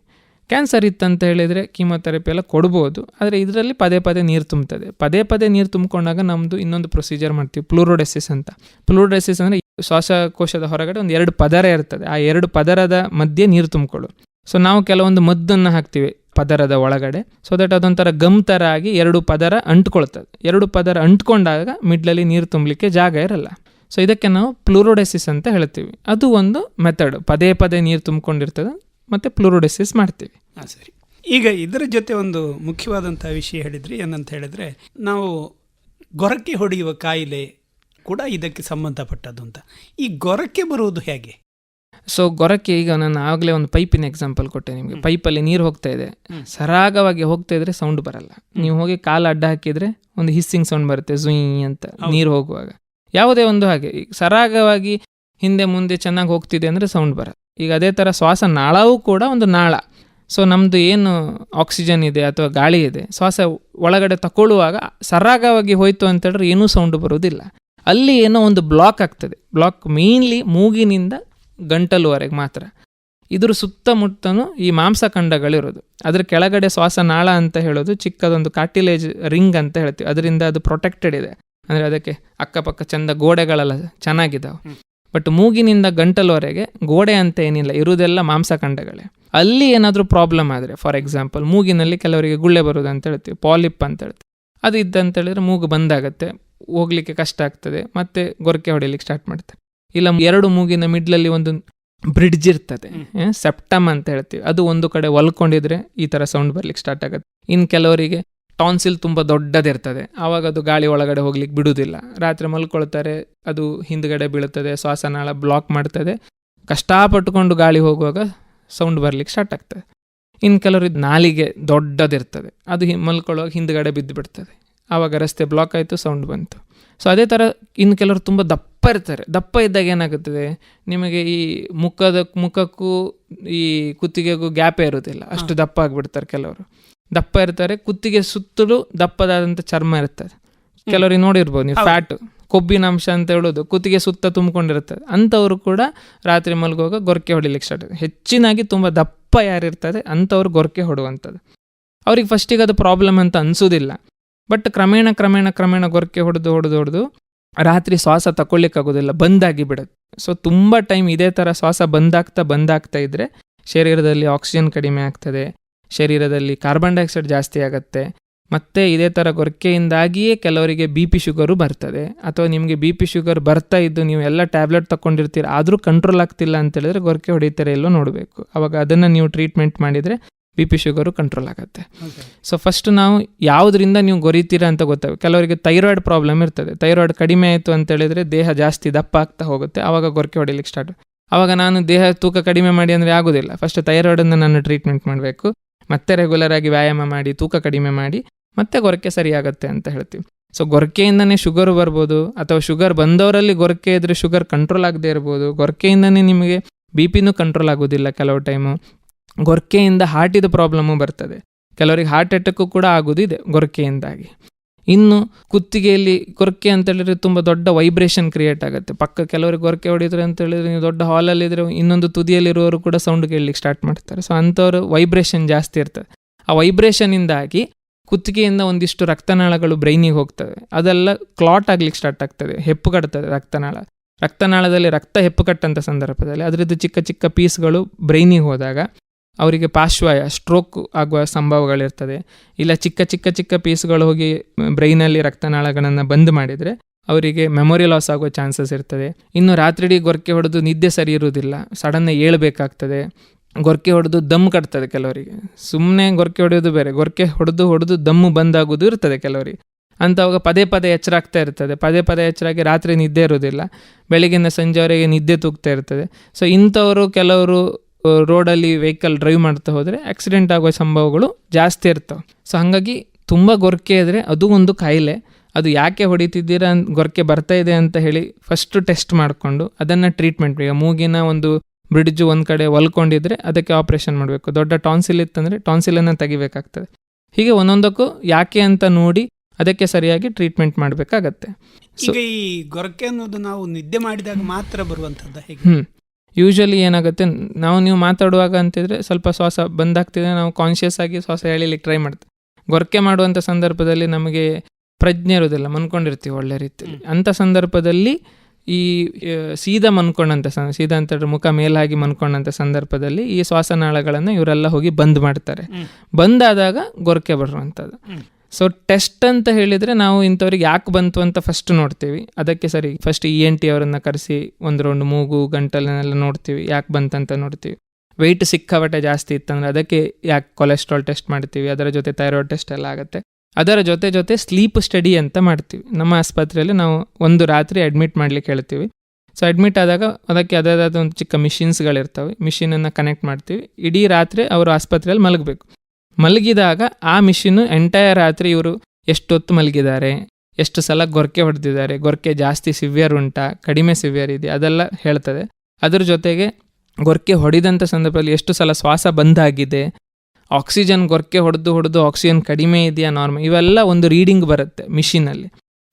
ಕ್ಯಾನ್ಸರ್ ಇತ್ತಂತ ಹೇಳಿದರೆ ಕೀಮೊಥೆರಪಿ ಎಲ್ಲ ಕೊಡ್ಬೋದು. ಆದರೆ ಇದರಲ್ಲಿ ಪದೇ ಪದೇ ನೀರು ತುಂಬ್ತದೆ. ಪದೇ ಪದೇ ನೀರು ತುಂಬಿಕೊಂಡಾಗ ನಮ್ಮದು ಇನ್ನೊಂದು ಪ್ರೊಸೀಜರ್ ಮಾಡ್ತೀವಿ ಪ್ಲೂರೋಡೆಸಿಸ್ ಅಂತ. ಪ್ಲೂರೋಡೆಸಿಸ್ ಅಂದರೆ ಶ್ವಾಸಕೋಶದ ಹೊರಗಡೆ ಒಂದು ಎರಡು ಪದರ ಇರ್ತದೆ. ಆ ಎರಡು ಪದರದ ಮಧ್ಯೆ ನೀರು ತುಂಬಿಕೊಳ್ಳು ಸೊ ನಾವು ಕೆಲವೊಂದು ಮದ್ದನ್ನು ಹಾಕ್ತೀವಿ ಪದರದ ಒಳಗಡೆ. ಸೊ ದಟ್ ಅದೊಂಥರ ಗಮ್ ಥರ ಆಗಿ ಎರಡು ಪದರ ಅಂಟ್ಕೊಳ್ತದೆ. ಎರಡು ಪದರ ಅಂಟ್ಕೊಂಡಾಗ ಮಿಡ್ಲಲ್ಲಿ ನೀರು ತುಂಬಲಿಕ್ಕೆ ಜಾಗ ಇರಲ್ಲ. ಸೊ ಇದಕ್ಕೆ ನಾವು ಪ್ಲೂರೋಡೆಸಿಸ್ ಅಂತ ಹೇಳ್ತೀವಿ. ಅದು ಒಂದು ಮೆಥಡ್. ಪದೇ ಪದೇ ನೀರು ತುಂಬಿಕೊಂಡಿರ್ತದೆ ಮತ್ತು ಪ್ಲೂರೋಡೆಸಿಸ್ ಮಾಡ್ತೀವಿ. ಹಾಂ ಸರಿ. ಈಗ ಇದರ ಜೊತೆ ಒಂದು ಮುಖ್ಯವಾದಂಥ ವಿಷಯ ಹೇಳಿದ್ರಿ ಏನಂತ ಹೇಳಿದ್ರೆ, ನಾವು ಗೊರಕೆ ಹೊಡೆಯುವ ಕಾಯಿಲೆ ಕೂಡ ಇದಕ್ಕೆ ಸಂಬಂಧಪಟ್ಟದ್ದು ಅಂತ. ಈ ಗೊರಕೆ ಬರುವುದು ಹೇಗೆ? ಸೊ ಗೊರಕ್ಕೆ ಈಗ ನಾನು ಆಗಲೇ ಒಂದು ಪೈಪಿನ ಎಕ್ಸಾಂಪಲ್ ಕೊಟ್ಟೆ ನಿಮಗೆ. ಪೈಪಲ್ಲಿ ನೀರು ಹೋಗ್ತಾ ಇದೆ. ಸರಾಗವಾಗಿ ಹೋಗ್ತಾ ಇದ್ರೆ ಸೌಂಡ್ ಬರಲ್ಲ. ನೀವು ಹೋಗಿ ಕಾಲು ಅಡ್ಡ ಹಾಕಿದರೆ ಒಂದು ಹಿಸ್ಸಿಂಗ್ ಸೌಂಡ್ ಬರುತ್ತೆ ಜುಯಿ ಅಂತ ನೀರು ಹೋಗುವಾಗ. ಯಾವುದೇ ಒಂದು ಹಾಗೆ ಈಗ ಸರಾಗವಾಗಿ ಹಿಂದೆ ಮುಂದೆ ಚೆನ್ನಾಗಿ ಹೋಗ್ತಿದೆ ಅಂದರೆ ಸೌಂಡ್ ಬರ ಈಗ ಅದೇ ಥರ ಶ್ವಾಸ ನಾಳವೂ ಕೂಡ ಒಂದು ನಾಳ. ಸೊ ನಮ್ಮದು ಏನು ಆಕ್ಸಿಜನ್ ಇದೆ ಅಥವಾ ಗಾಳಿ ಇದೆ ಶ್ವಾಸ ಒಳಗಡೆ ತಗೊಳ್ಳುವಾಗ ಸರಾಗವಾಗಿ ಹೋಯ್ತು ಅಂತೇಳಿದ್ರೆ ಏನೂ ಸೌಂಡ್ ಬರೋದಿಲ್ಲ ಅಲ್ಲಿ ಏನೋ ಒಂದು ಬ್ಲಾಕ್ ಆಗ್ತದೆ. ಬ್ಲಾಕ್ ಮೇನ್ಲಿ ಮೂಗಿನಿಂದ ಗಂಟಲುವರೆಗೆ ಮಾತ್ರ. ಇದ್ರ ಸುತ್ತಮುತ್ತನೂ ಈ ಮಾಂಸಖಂಡಗಳಿರೋದು. ಅದ್ರ ಕೆಳಗಡೆ ಶ್ವಾಸನಾಳ ಅಂತ ಹೇಳೋದು ಚಿಕ್ಕದೊಂದು ಕಾರ್ಟಿಲೇಜ್ ರಿಂಗ್ ಅಂತ ಹೇಳ್ತೀವಿ. ಅದರಿಂದ ಅದು ಪ್ರೊಟೆಕ್ಟೆಡ್ ಇದೆ. ಅಂದರೆ ಅದಕ್ಕೆ ಅಕ್ಕಪಕ್ಕ ಚಂದ ಗೋಡೆಗಳೆಲ್ಲ ಚೆನ್ನಾಗಿದ್ದಾವೆ ಬಟ್ ಮೂಗಿನಿಂದ ಗಂಟಲುವರೆಗೆ ಗೋಡೆ ಅಂತ ಏನಿಲ್ಲ ಇರುವುದೆಲ್ಲ ಮಾಂಸಖಂಡಗಳೇ. ಅಲ್ಲಿ ಏನಾದರೂ ಪ್ರಾಬ್ಲಮ್ ಆದರೆ ಫಾರ್ ಎಕ್ಸಾಂಪಲ್ ಮೂಗಿನಲ್ಲಿ ಕೆಲವರಿಗೆ ಗುಳ್ಳೆ ಬರೋದು ಅಂತ ಹೇಳ್ತೀವಿ ಪಾಲಿಪ್ ಅಂತ ಹೇಳ್ತೀವಿ. ಅದು ಇದ್ದಂತ ಹೇಳಿದ್ರೆ ಮೂಗು ಬಂದಾಗತ್ತೆ ಹೋಗ್ಲಿಕ್ಕೆ ಕಷ್ಟ ಆಗ್ತದೆ ಮತ್ತೆ ಗೊರಕೆ ಹೊಡಿಲಿಕ್ಕೆ ಸ್ಟಾರ್ಟ್ ಮಾಡ್ತಾರೆ ಇಲ್ಲ ಎರಡು ಮೂಗಿನ ಮಿಡ್ಲಲ್ಲಿ ಒಂದು ಬ್ರಿಡ್ಜ್ ಇರ್ತದೆ. ಸೆಪ್ಟಮ್ ಅಂತ ಹೇಳ್ತೀವಿ. ಅದು ಒಂದು ಕಡೆ ಒಲ್ಕೊಂಡಿದ್ರೆ ಈ ಥರ ಸೌಂಡ್ ಬರ್ಲಿಕ್ಕೆ ಸ್ಟಾರ್ಟ್ ಆಗುತ್ತೆ. ಇನ್ನು ಕೆಲವರಿಗೆ ಟಾನ್ಸಿಲ್ ತುಂಬ ದೊಡ್ಡದಿರ್ತದೆ ಆವಾಗ ಅದು ಗಾಳಿ ಒಳಗಡೆ ಹೋಗ್ಲಿಕ್ಕೆ ಬಿಡುವುದಿಲ್ಲ ರಾತ್ರಿ ಮಲ್ಕೊಳ್ತಾರೆ ಅದು ಹಿಂದ್ಗಡೆ ಬೀಳುತ್ತದೆ ಶ್ವಾಸನಾಳ ಬ್ಲಾಕ್ ಮಾಡ್ತದೆ. ಕಷ್ಟಪಟ್ಟುಕೊಂಡು ಗಾಳಿ ಹೋಗುವಾಗ ಸೌಂಡ್ ಬರ್ಲಿಕ್ಕೆ ಸ್ಟಾರ್ಟ್ ಆಗ್ತದೆ. ಇನ್ನು ಕೆಲವರಿಗೆ ನಾಲಿಗೆ ದೊಡ್ಡದಿರ್ತದೆ ಅದು ಹಿ- ಮಲ್ಕೊಳ್ಳುವಾಗ ಹಿಂದ್ಗಡೆ ಬಿದ್ದು ಬಿಡ್ತದೆ ಆವಾಗ ರಸ್ತೆ ಬ್ಲಾಕ್ ಆಯಿತು ಸೌಂಡ್ ಬಂತು. ಸೊ ಅದೇ ಥರ ಇನ್ನು ಕೆಲವರು ತುಂಬ ದಪ್ಪ ಇರ್ತಾರೆ. ದಪ್ಪ ಇದ್ದಾಗ ಏನಾಗುತ್ತದೆ? ನಿಮಗೆ ಈ ಮುಖದ ಮುಖಕ್ಕೂ ಈ ಕುತ್ತಿಗೆಗೂ ಗ್ಯಾಪೇ ಇರೋದಿಲ್ಲ ಅಷ್ಟು ದಪ್ಪ ಆಗಿಬಿಡ್ತಾರೆ ಕೆಲವರು. ದಪ್ಪ ಇರ್ತಾರೆ ಕುತ್ತಿಗೆ ಸುತ್ತಲೂ ದಪ್ಪದಾದಂಥ ಚರ್ಮ ಇರ್ತದೆ ಕೆಲವರಿಗೆ ನೋಡಿರ್ಬೋದು ನೀವು. ಫ್ಯಾಟ್ ಕೊಬ್ಬಿನ ಅಂಶ ಅಂತ ಹೇಳೋದು ಕುತ್ತಿಗೆ ಸುತ್ತ ತುಂಬಿಕೊಂಡಿರ್ತದೆ ಅಂಥವ್ರು ಕೂಡ ರಾತ್ರಿ ಮಲಗುವಾಗ ಗೊರಕೆ ಹೊಡಿಲಿಕ್ಕೆ ಸ್ಟಾರ್ಟ್ ಹೆಚ್ಚಿನಾಗಿ ತುಂಬ ದಪ್ಪ ಯಾರಿರ್ತದೆ ಅಂಥವ್ರು ಗೊರಕೆ ಹೊಡುವಂಥದ್ದು. ಅವ್ರಿಗೆ ಫಸ್ಟಿಗೆ ಅದು ಪ್ರಾಬ್ಲಮ್ ಅಂತ ಅನಿಸೋದಿಲ್ಲ ಬಟ್ ಕ್ರಮೇಣ ಕ್ರಮೇಣ ಕ್ರಮೇಣ ಗೊರಕೆ ಹೊಡೆದು ಹೊಡೆದು ಹೊಡೆದು ರಾತ್ರಿ ಶ್ವಾಸ ತಗೊಳ್ಳಿಕ್ಕಾಗೋದಿಲ್ಲ ಬಂದಾಗಿ ಬಿಡುತ್ತೆ ಸೊ ತುಂಬ ಟೈಮ್ ಇದೇ ಥರ ಶ್ವಾಸ ಬಂದಾಗ್ತಾ ಬಂದಾಗ್ತಾ ಇದ್ದರೆ ಶರೀರದಲ್ಲಿ ಆಕ್ಸಿಜನ್ ಕಡಿಮೆ ಆಗ್ತದೆ, ಶರೀರದಲ್ಲಿ ಕಾರ್ಬನ್ ಡೈಆಕ್ಸೈಡ್ ಜಾಸ್ತಿ ಆಗುತ್ತೆ. ಮತ್ತು ಇದೇ ಥರ ಗೊರಕೆಯಿಂದಾಗಿಯೇ ಕೆಲವರಿಗೆ ಬಿ ಪಿ ಶುಗರು ಬರ್ತದೆ. ಅಥವಾ ನಿಮಗೆ ಬಿ ಪಿ ಶುಗರ್ ಬರ್ತಾ ಇದ್ದು ನೀವು ಎಲ್ಲ ಟ್ಯಾಬ್ಲೆಟ್ ತಗೊಂಡಿರ್ತೀರ ಆದರೂ ಕಂಟ್ರೋಲ್ ಆಗ್ತಿಲ್ಲ ಅಂತೇಳಿದ್ರೆ ಗೊರಕೆ ಹೊಡಿತಾರೆ ಎಲ್ಲೋ ನೋಡಬೇಕು. ಅವಾಗ ಅದನ್ನು ನೀವು ಟ್ರೀಟ್ಮೆಂಟ್ ಮಾಡಿದರೆ ಬಿ ಪಿ ಶುಗರು ಕಂಟ್ರೋಲ್ ಆಗುತ್ತೆ. ಸೊ ಫಸ್ಟ್ ನಾವು ಯಾವುದರಿಂದ ನೀವು ಗೊರಿತೀರಾ ಅಂತ ಗೊತ್ತಾಗ ಕೆಲವರಿಗೆ ಥೈರಾಯ್ಡ್ ಪ್ರಾಬ್ಲಮ್ ಇರ್ತದೆ. ಥೈರಾಯ್ಡ್ ಕಡಿಮೆ ಆಯಿತು ಅಂತ ಹೇಳಿದ್ರೆ ದೇಹ ಜಾಸ್ತಿ ದಪ್ಪ ಆಗ್ತಾ ಹೋಗುತ್ತೆ. ಆವಾಗ ಗೊರಕೆ ಹೊಡಿಲಿಕ್ಕೆ ಸ್ಟಾರ್ಟ್ ಆವಾಗ ನಾನು ದೇಹ ತೂಕ ಕಡಿಮೆ ಮಾಡಿ ಅಂದರೆ ಆಗೋದಿಲ್ಲ. ಫಸ್ಟ್ ಥೈರಾಯ್ಡನ್ನು ನಾನು ಟ್ರೀಟ್ಮೆಂಟ್ ಮಾಡಬೇಕು. ಮತ್ತೆ ರೆಗ್ಯುಲರ್ ಆಗಿ ವ್ಯಾಯಾಮ ಮಾಡಿ ತೂಕ ಕಡಿಮೆ ಮಾಡಿ ಮತ್ತೆ ಗೊರಕೆ ಸರಿಯಾಗುತ್ತೆ ಅಂತ ಹೇಳ್ತೀವಿ. ಸೊ ಗೊರಕೆಯಿಂದನೇ ಶುಗರ್ ಬರ್ಬೋದು ಅಥವಾ ಶುಗರ್ ಬಂದವರಲ್ಲಿ ಗೊರಕೆ ಇದ್ದರೆ ಶುಗರ್ ಕಂಟ್ರೋಲ್ ಆಗದೆ ಇರ್ಬೋದು ಗೊರಕೆಯಿಂದನೇ ನಿಮಗೆ ಬಿ ಪಿನೂ ಕಂಟ್ರೋಲ್ ಆಗೋದಿಲ್ಲ ಕೆಲವು ಟೈಮು ಗೊರಕೆಯಿಂದ ಹಾರ್ಟಿದ ಪ್ರಾಬ್ಲಮ್ಮು ಬರ್ತದೆ. ಕೆಲವರಿಗೆ ಹಾರ್ಟ್ ಅಟ್ಯಾಕು ಕೂಡ ಆಗೋದಿದೆ ಗೊರಕೆಯಿಂದಾಗಿ. ಇನ್ನು ಕುತ್ತಿಗೆಯಲ್ಲಿ ಗೊರಕೆ ಅಂತ ಹೇಳಿದ್ರೆ ತುಂಬ ದೊಡ್ಡ ವೈಬ್ರೇಷನ್ ಕ್ರಿಯೇಟ್ ಆಗುತ್ತೆ. ಪಕ್ಕ ಕೆಲವರಿಗೆ ಗೊರಕೆ ಹೊಡಿದ್ರೆ ಅಂತ ಹೇಳಿದ್ರೆ ನೀವು ದೊಡ್ಡ ಹಾಲಲ್ಲಿದ್ದರೆ ಇನ್ನೊಂದು ತುದಿಯಲ್ಲಿರುವವರು ಕೂಡ ಸೌಂಡ್ ಕೇಳಲಿಕ್ಕೆ ಸ್ಟಾರ್ಟ್ ಮಾಡ್ತಾರೆ. ಸೊ ಅಂಥವ್ರು ವೈಬ್ರೇಷನ್ ಜಾಸ್ತಿ ಇರ್ತದೆ. ಆ ವೈಬ್ರೇಷನಿಂದಾಗಿ ಕುತ್ತಿಗೆಯಿಂದ ಒಂದಿಷ್ಟು ರಕ್ತನಾಳಗಳು ಬ್ರೈನಿಗೆ ಹೋಗ್ತವೆ. ಅದೆಲ್ಲ ಕ್ಲಾಟ್ ಆಗ್ಲಿಕ್ಕೆ ಸ್ಟಾರ್ಟ್ ಆಗ್ತದೆ. ಹೆಪ್ಪು ಕಟ್ತದೆ ರಕ್ತನಾಳ. ರಕ್ತನಾಳದಲ್ಲಿ ರಕ್ತ ಹೆಪ್ಪು ಕಟ್ಟಂಥ ಸಂದರ್ಭದಲ್ಲಿ ಅದರದ್ದು ಚಿಕ್ಕ ಚಿಕ್ಕ ಪೀಸ್ಗಳು ಬ್ರೈನಿಗೆ ಹೋದಾಗ ಅವರಿಗೆ ಪಾರ್ಶ್ವಾಯ ಸ್ಟ್ರೋಕ್ ಆಗುವ ಸಂಭವಗಳಿರ್ತದೆ. ಇಲ್ಲ ಚಿಕ್ಕ ಚಿಕ್ಕ ಚಿಕ್ಕ ಪೀಸ್ಗಳು ಹೋಗಿ ಬ್ರೈನಲ್ಲಿ ರಕ್ತನಾಳಗಳನ್ನು ಬಂದ್ ಮಾಡಿದರೆ ಅವರಿಗೆ ಮೆಮೊರಿ ಲಾಸ್ ಆಗುವ ಚಾನ್ಸಸ್ ಇರ್ತದೆ. ಇನ್ನು ರಾತ್ರಿಡೀ ಗೊರಕೆ ಹೊಡೆದು ನಿದ್ದೆ ಸರಿ ಇರುವುದಿಲ್ಲ. ಸಡನ್ನ ಏಳಬೇಕಾಗ್ತದೆ. ಗೊರಕೆ ಹೊಡೆದು ದಮ್ ಕಟ್ತದೆ ಕೆಲವರಿಗೆ. ಸುಮ್ಮನೆ ಗೊರಕೆ ಹೊಡೆಯೋದು ಬೇರೆ. ಗೊರಕೆ ಹೊಡೆದು ಹೊಡೆದು ದಮ್ಮು ಬಂದಾಗೋದು ಇರ್ತದೆ ಕೆಲವರಿಗೆ. ಅಂಥವಾಗ ಪದೇ ಪದೇ ಎಚ್ಚರ ಆಗ್ತಾ ಇರ್ತದೆ. ಪದೇ ಪದೇ ಎಚ್ಚರಾಗಿ ರಾತ್ರಿ ನಿದ್ದೆ ಇರೋದಿಲ್ಲ ಬೆಳಗಿನ ಸಂಜೆವರೆಗೆ ನಿದ್ದೆ ತೂಗ್ತಾ ಇರ್ತದೆ. ಸೊ ಇಂಥವರು ಕೆಲವರು ರೋಡಲ್ಲಿ ವೆಹಿಕಲ್ ಡ್ರೈವ್ ಮಾಡ್ತಾ ಹೋದರೆ ಆಕ್ಸಿಡೆಂಟ್ ಆಗುವ ಸಂಭವಗಳು ಜಾಸ್ತಿ ಇರ್ತವೆ. ಸೊ ಹಾಗಾಗಿ ತುಂಬ ಗೊರಕೆ ಇದ್ದರೆ ಅದು ಒಂದು ಕಾಯಿಲೆ. ಅದು ಯಾಕೆ ಹೊಡಿತಿದ್ದೀರಾ ಗೊರಕೆ ಬರ್ತಾ ಇದೆ ಅಂತ ಹೇಳಿ ಫಸ್ಟ್ ಟೆಸ್ಟ್ ಮಾಡಿಕೊಂಡು ಅದನ್ನು ಟ್ರೀಟ್ಮೆಂಟ್ ಈಗ ಮೂಗಿನ ಒಂದು ಬ್ರಿಡ್ಜ್ ಒಂದು ಕಡೆ ಹೊಲ್ಕೊಂಡಿದ್ರೆ ಅದಕ್ಕೆ ಆಪರೇಷನ್ ಮಾಡಬೇಕು. ದೊಡ್ಡ ಟಾನ್ಸಿಲ್ ಇತ್ತಂದರೆ ಟಾನ್ಸಿಲನ್ನು ತೆಗಿಬೇಕಾಗ್ತದೆ. ಹೀಗೆ ಒಂದೊಂದಕ್ಕೂ ಯಾಕೆ ಅಂತ ನೋಡಿ ಅದಕ್ಕೆ ಸರಿಯಾಗಿ ಟ್ರೀಟ್ಮೆಂಟ್ ಮಾಡಬೇಕಾಗತ್ತೆ. ಈಗ ಈ ಗೊರಕೆ ಅನ್ನೋದು ನಾವು ನಿದ್ದೆ ಮಾಡಿದಾಗ ಮಾತ್ರ ಬರುವಂಥದ್ದು ಹೇಗೆ? ಹ್ಞೂ ಯೂಶ್ವಲಿ ಏನಾಗುತ್ತೆ ನಾವು ನೀವು ಮಾತಾಡುವಾಗ ಅಂತಿದ್ರೆ ಸ್ವಲ್ಪ ಶ್ವಾಸ ಬಂದಾಗ್ತಿದ್ರೆ ನಾವು ಕಾನ್ಷಿಯಸ್ ಆಗಿ ಶ್ವಾಸ ಎಳಿಲಿಕ್ಕೆ ಟ್ರೈ ಮಾಡ್ತೀವಿ. ಗೊರಕೆ ಮಾಡುವಂಥ ಸಂದರ್ಭದಲ್ಲಿ ನಮಗೆ ಪ್ರಜ್ಞೆ ಇರೋದಿಲ್ಲ ಮನ್ಕೊಂಡಿರ್ತೀವಿ ಒಳ್ಳೆ ರೀತಿಯಲ್ಲಿ. ಅಂಥ ಸಂದರ್ಭದಲ್ಲಿ ಈ ಸೀದ ಮನ್ಕೊಂಡಂಥ ಸಂ ಸೀದಾ ಅಂತ ಮುಖ ಮೇಲಾಗಿ ಮನ್ಕೊಂಡಂಥ ಸಂದರ್ಭದಲ್ಲಿ ಈ ಶ್ವಾಸನಾಳಗಳನ್ನು ಇವರೆಲ್ಲ ಹೋಗಿ ಬಂದ್ ಮಾಡ್ತಾರೆ. ಬಂದಾದಾಗ ಗೊರಕೆ ಬರುವಂಥದ್ದು. ಸೊ ಟೆಸ್ಟ್ ಅಂತ ಹೇಳಿದರೆ ನಾವು ಇಂಥವ್ರಿಗೆ ಯಾಕೆ ಬಂತು ಅಂತ ಫಸ್ಟ್ ನೋಡ್ತೀವಿ. ಅದಕ್ಕೆ ಸರಿ ಫಸ್ಟ್ ಇ ಎನ್ ಟಿ ಅವರನ್ನು ಕರೆಸಿ ಒಂದು ರೌಂಡ್ ಮೂಗು, ಗಂಟಲನ್ನೆಲ್ಲ ನೋಡ್ತೀವಿ, ಯಾಕೆ ಬಂತಂತ ನೋಡ್ತೀವಿ. ವೆಯ್ಟ್ ಸಿಕ್ಕಾಬಟ್ಟೆ ಜಾಸ್ತಿ ಇತ್ತಂದ್ರೆ ಅದಕ್ಕೆ ಯಾಕೆ ಕೊಲೆಸ್ಟ್ರಾಲ್ ಟೆಸ್ಟ್ ಮಾಡ್ತೀವಿ, ಅದರ ಜೊತೆ ಥೈರಾಯ್ಡ್ ಟೆಸ್ಟ್ ಎಲ್ಲ ಆಗುತ್ತೆ. ಅದರ ಜೊತೆ ಜೊತೆ ಸ್ಲೀಪ್ ಸ್ಟಡಿ ಅಂತ ಮಾಡ್ತೀವಿ. ನಮ್ಮ ಆಸ್ಪತ್ರೆಯಲ್ಲಿ ನಾವು ಒಂದು ರಾತ್ರಿ ಅಡ್ಮಿಟ್ ಮಾಡ್ಲಿಕ್ಕೆ ಹೇಳ್ತೀವಿ. ಸೊ ಅಡ್ಮಿಟ್ ಆದಾಗ ಅದಕ್ಕೆ ಅದರದಾದ ಒಂದು ಚಿಕ್ಕ ಮಿಷಿನ್ಸ್ಗಳಿರ್ತವೆ ಮಿಷಿನನ್ನು ಕನೆಕ್ಟ್ ಮಾಡ್ತೀವಿ. ಇಡೀ ರಾತ್ರಿ ಅವರು ಆಸ್ಪತ್ರೆಯಲ್ಲಿ ಮಲಗಬೇಕು. ಮಲಗಿದಾಗ ಆ ಮಿಷಿನ್ ಎಂಟೈರ್ ರಾತ್ರಿ ಇವರು ಎಷ್ಟೊತ್ತು ಮಲಗಿದ್ದಾರೆ, ಎಷ್ಟು ಸಲ ಗೊರಕೆ ಹೊಡೆದಿದ್ದಾರೆ, ಗೊರಕೆ ಜಾಸ್ತಿ ಸಿವಿಯರ್ ಉಂಟಾ, ಕಡಿಮೆ ಸಿವಿಯರ್ ಇದೆ ಅದೆಲ್ಲ ಹೇಳ್ತದೆ. ಅದರ ಜೊತೆಗೆ ಗೊರಕೆ ಹೊಡೆದಂಥ ಸಂದರ್ಭದಲ್ಲಿ ಎಷ್ಟು ಸಲ ಶ್ವಾಸ ಬಂದಾಗಿದೆ ಆಕ್ಸಿಜನ್ ಗೊರಕೆ ಹೊಡೆದು ಹೊಡೆದು ಆಕ್ಸಿಜನ್ ಕಡಿಮೆ ಇದೆಯಾ ನಾರ್ಮಲ್ ಇವೆಲ್ಲ ಒಂದು ರೀಡಿಂಗ್ ಬರುತ್ತೆ ಮಿಷಿನಲ್ಲಿ.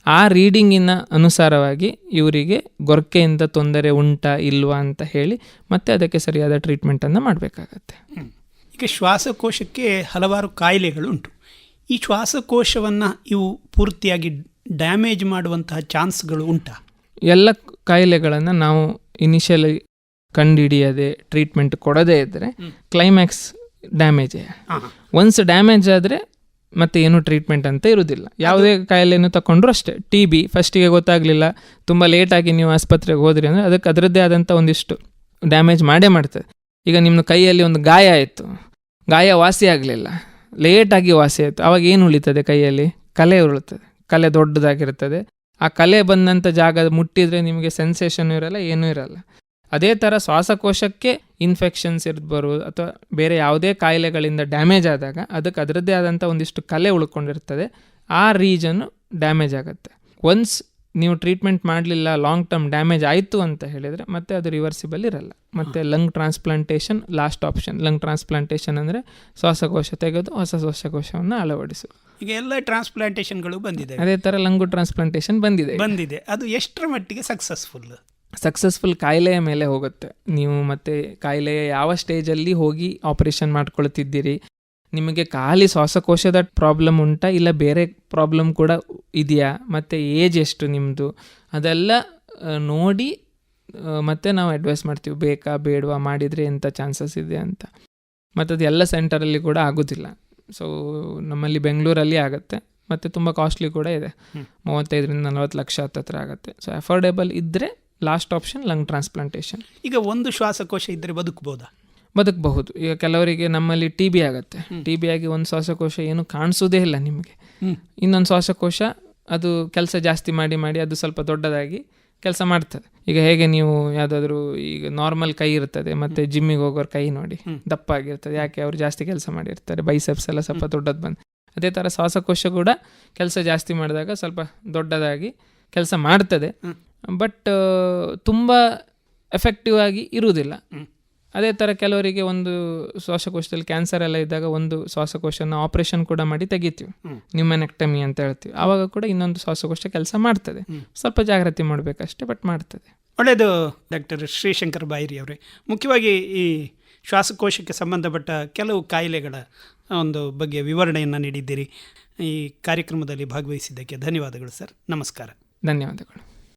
ಆ ರೀಡಿಂಗಿನ ಅನುಸಾರವಾಗಿ ಇವರಿಗೆ ಗೊರಕೆಯಿಂದ ತೊಂದರೆ ಉಂಟಾ, ಇಲ್ವಾ ಅಂತ ಹೇಳಿ ಮತ್ತೆ ಅದಕ್ಕೆ ಸರಿಯಾದ ಟ್ರೀಟ್ಮೆಂಟನ್ನು ಮಾಡಬೇಕಾಗತ್ತೆ. ಈಗ ಶ್ವಾಸಕೋಶಕ್ಕೆ ಹಲವಾರು ಕಾಯಿಲೆಗಳುಂಟು. ಈ ಶ್ವಾಸಕೋಶವನ್ನು ಇವು ಪೂರ್ತಿಯಾಗಿ ಡ್ಯಾಮೇಜ್ ಮಾಡುವಂತಹ ಚಾನ್ಸ್ಗಳು ಉಂಟಾ? ಎಲ್ಲ ಕಾಯಿಲೆಗಳನ್ನು ನಾವು ಇನಿಷಿಯಲಿ ಕಂಡುಹಿಡಿಯದೆ ಟ್ರೀಟ್ಮೆಂಟ್ ಕೊಡದೇ ಇದ್ದರೆ ಕ್ಲೈಮ್ಯಾಕ್ಸ್ ಡ್ಯಾಮೇಜ್ ಒನ್ಸ್ ಡ್ಯಾಮೇಜ್ ಆದರೆ ಮತ್ತೆ ಏನು ಟ್ರೀಟ್ಮೆಂಟ್ ಅಂತ ಇರುವುದಿಲ್ಲ. ಯಾವುದೇ ಕಾಯಿಲೆಯನ್ನು ತಗೊಂಡ್ರು ಅಷ್ಟೇ. ಟಿ ಬಿ ಫಸ್ಟಿಗೆ ಗೊತ್ತಾಗಲಿಲ್ಲ. ತುಂಬ ಲೇಟಾಗಿ ನೀವು ಆಸ್ಪತ್ರೆಗೆ ಹೋದ್ರಿ ಅಂದರೆ ಅದಕ್ಕೆ ಅದರದ್ದೇ ಆದಂಥ ಒಂದಿಷ್ಟು ಡ್ಯಾಮೇಜ್ ಮಾಡೇ ಮಾಡ್ತದೆ. ಈಗ ನಿಮ್ಮ ಕೈಯಲ್ಲಿ ಒಂದು ಗಾಯ ಆಯಿತು. ಗಾಯ ವಾಸಿ ಆಗಲಿಲ್ಲ. ಲೇಟಾಗಿ ವಾಸಿ ಆಯಿತು. ಅವಾಗ ಏನು ಉಳಿತದೆ ಕೈಯಲ್ಲಿ? ಕಲೆ ಉರುಳುತ್ತದೆ ಕಲೆ ದೊಡ್ಡದಾಗಿರ್ತದೆ ಆ ಕಲೆ ಬಂದಂಥ ಜಾಗ ಮುಟ್ಟಿದರೆ ನಿಮಗೆ ಸೆನ್ಸೇಷನ್ ಇರಲ್ಲ, ಏನೂ ಇರಲ್ಲ. ಅದೇ ಥರ ಶ್ವಾಸಕೋಶಕ್ಕೆ ಇನ್ಫೆಕ್ಷನ್ಸ್ ಇರ್ದು ಬರುವುದು ಅಥವಾ ಬೇರೆ ಯಾವುದೇ ಕಾಯಿಲೆಗಳಿಂದ ಡ್ಯಾಮೇಜ್ ಆದಾಗ ಅದಕ್ಕೆ ಅದರದ್ದೇ ಆದಂಥ ಒಂದಿಷ್ಟು ಕಲೆ ಉಳ್ಕೊಂಡಿರ್ತದೆ. ಆ ರೀಜನ್ನು ಡ್ಯಾಮೇಜ್ ಆಗುತ್ತೆ. ಒನ್ಸ್ ನೀವು ಟ್ರೀಟ್ಮೆಂಟ್ ಮಾಡಲಿಲ್ಲ ಲಾಂಗ್ ಟರ್ಮ್ ಡ್ಯಾಮೇಜ್ ಆಯಿತು ಅಂತ ಹೇಳಿದರೆ ಮತ್ತೆ ಅದು ರಿವರ್ಸಿಬಲ್ ಇರಲ್ಲ. ಮತ್ತು lung transplantation last option lung transplantation ಅಂದರೆ ಶ್ವಾಸಕೋಶ ತೆಗೆದು ಹೊಸ ಶ್ವಾಸಕೋಶವನ್ನು ಅಳವಡಿಸು. ಈಗ ಎಲ್ಲ ಟ್ರಾನ್ಸ್ಪ್ಲಾಂಟೇಷನ್ಗಳು ಬಂದಿದೆ. ಅದೇ ಥರ ಲಂಗು ಟ್ರಾನ್ಸ್ಪ್ಲಾಂಟೇಷನ್ ಬಂದಿದೆ. ಬಂದಿದೆ. ಅದು ಎಷ್ಟರ ಮಟ್ಟಿಗೆ ಸಕ್ಸಸ್ಫುಲ್ ಸಕ್ಸಸ್ಫುಲ್ ಕಾಯಿಲೆಯ ಮೇಲೆ ಹೋಗುತ್ತೆ. ನೀವು ಮತ್ತೆ ಕಾಯಿಲೆಯ ಯಾವ ಸ್ಟೇಜಲ್ಲಿ ಹೋಗಿ ಆಪರೇಷನ್ ಮಾಡ್ಕೊಳ್ತಿದ್ದೀರಿ? ನಿಮಗೆ ಖಾಲಿ ಶ್ವಾಸಕೋಶದ ಪ್ರಾಬ್ಲಮ್ ಉಂಟಾ ಇಲ್ಲ ಬೇರೆ ಪ್ರಾಬ್ಲಮ್ ಕೂಡ ಇದೆಯಾ? ಮತ್ತು ಏಜ್ ಎಷ್ಟು ನಿಮ್ಮದು ಅದೆಲ್ಲ ನೋಡಿ ಮತ್ತೆ ನಾವು ಅಡ್ವೈಸ್ ಮಾಡ್ತೀವಿ. ಬೇಕಾ ಬೇಡವಾ ಮಾಡಿದರೆ ಎಂಥ ಚಾನ್ಸಸ್ ಇದೆ ಅಂತ. ಮತ್ತು ಅದು ಎಲ್ಲ ಸೆಂಟರಲ್ಲಿ ಕೂಡ ಆಗೋದಿಲ್ಲ. ಸೊ ನಮ್ಮಲ್ಲಿ ಬೆಂಗಳೂರಲ್ಲಿ ಆಗುತ್ತೆ. ಮತ್ತು ತುಂಬ ಕಾಸ್ಟ್ಲಿ ಕೂಡ ಇದೆ. ಮೂವತ್ತೈದರಿಂದ ನಲವತ್ತು ಲಕ್ಷ ಹತ್ತತ್ರ ಆಗುತ್ತೆ. ಸೊ ಅಫೋರ್ಡೆಬಲ್ ಇದ್ದರೆ ಲಾಸ್ಟ್ ಆಪ್ಷನ್ ಲಂಗ್ ಟ್ರಾನ್ಸ್ಪ್ಲಾಂಟೇಷನ್ ಈಗ ಒಂದು ಶ್ವಾಸಕೋಶ ಇದ್ದರೆ ಬದುಕಬಹುದಾ ಬದುಕಬಹುದು. ಈಗ ಕೆಲವರಿಗೆ ನಮ್ಮಲ್ಲಿ ಟಿ ಬಿ ಆಗುತ್ತೆ. ಟಿ ಬಿ ಆಗಿ ಒಂದು ಶ್ವಾಸಕೋಶ ಏನು ಕಾಣಿಸೋದೇ ಇಲ್ಲ ನಿಮಗೆ. ಇನ್ನೊಂದು ಶ್ವಾಸಕೋಶ ಅದು ಕೆಲಸ ಜಾಸ್ತಿ ಮಾಡಿ ಮಾಡಿ ಅದು ಸ್ವಲ್ಪ ದೊಡ್ಡದಾಗಿ ಕೆಲಸ ಮಾಡ್ತದೆ. ಈಗ ಹೇಗೆ ನೀವು ಯಾವುದಾದ್ರೂ ಈಗ ನಾರ್ಮಲ್ ಕೈ ಇರ್ತದೆ ಮತ್ತೆ ಜಿಮ್ಮಿಗೆ ಹೋಗೋರು ಕೈ ನೋಡಿ. ದಪ್ಪ ಆಗಿರ್ತದೆ ಯಾಕೆ ಅವ್ರು ಜಾಸ್ತಿ ಕೆಲಸ ಮಾಡಿರ್ತಾರೆ ಬೈಸೆಪ್ಸ್ ಎಲ್ಲ ಸ್ವಲ್ಪ ದೊಡ್ಡದು ಬಂದು. ಅದೇ ಥರ ಶ್ವಾಸಕೋಶ ಕೂಡ ಕೆಲಸ ಜಾಸ್ತಿ ಮಾಡಿದಾಗ ಸ್ವಲ್ಪ ದೊಡ್ಡದಾಗಿ ಕೆಲಸ ಮಾಡ್ತದೆ. ಬಟ್ ತುಂಬ ಎಫೆಕ್ಟಿವ್ ಆಗಿ ಇರುವುದಿಲ್ಲ. ಅದೇ ಥರ ಕೆಲವರಿಗೆ ಒಂದು ಶ್ವಾಸಕೋಶದಲ್ಲಿ ಕ್ಯಾನ್ಸರ್ ಎಲ್ಲ ಇದ್ದಾಗ ಒಂದು ಶ್ವಾಸಕೋಶನ ಆಪರೇಷನ್ ಕೂಡ ಮಾಡಿ ತೆಗಿತೀವಿ. ಹ್ಮ್. ನ್ಯೂಮನೆಕ್ಟಮಿ ಅಂತ ಹೇಳ್ತೀವಿ. ಆವಾಗ ಕೂಡ ಇನ್ನೊಂದು ಶ್ವಾಸಕೋಶ ಕೆಲಸ ಮಾಡ್ತದೆ. ಸ್ವಲ್ಪ ಜಾಗೃತಿ ಮಾಡಬೇಕಷ್ಟೇ ಬಟ್ ಮಾಡ್ತದೆ. ಒಳ್ಳೆಯದು ಡಾಕ್ಟರ್ ಶ್ರೀಶಂಕರ್ ಬಾಯಿರಿ ಅವರೇ. ಮುಖ್ಯವಾಗಿ ಈ ಶ್ವಾಸಕೋಶಕ್ಕೆ ಸಂಬಂಧಪಟ್ಟ ಕೆಲವು ಕಾಯಿಲೆಗಳ ಒಂದು ಬಗ್ಗೆ ವಿವರಣೆಯನ್ನು ನೀಡಿದ್ದೀರಿ. ಈ ಕಾರ್ಯಕ್ರಮದಲ್ಲಿ ಭಾಗವಹಿಸಿದ್ದಕ್ಕೆ ಧನ್ಯವಾದಗಳು ಸರ್. ನಮಸ್ಕಾರ. ಧನ್ಯವಾದಗಳು.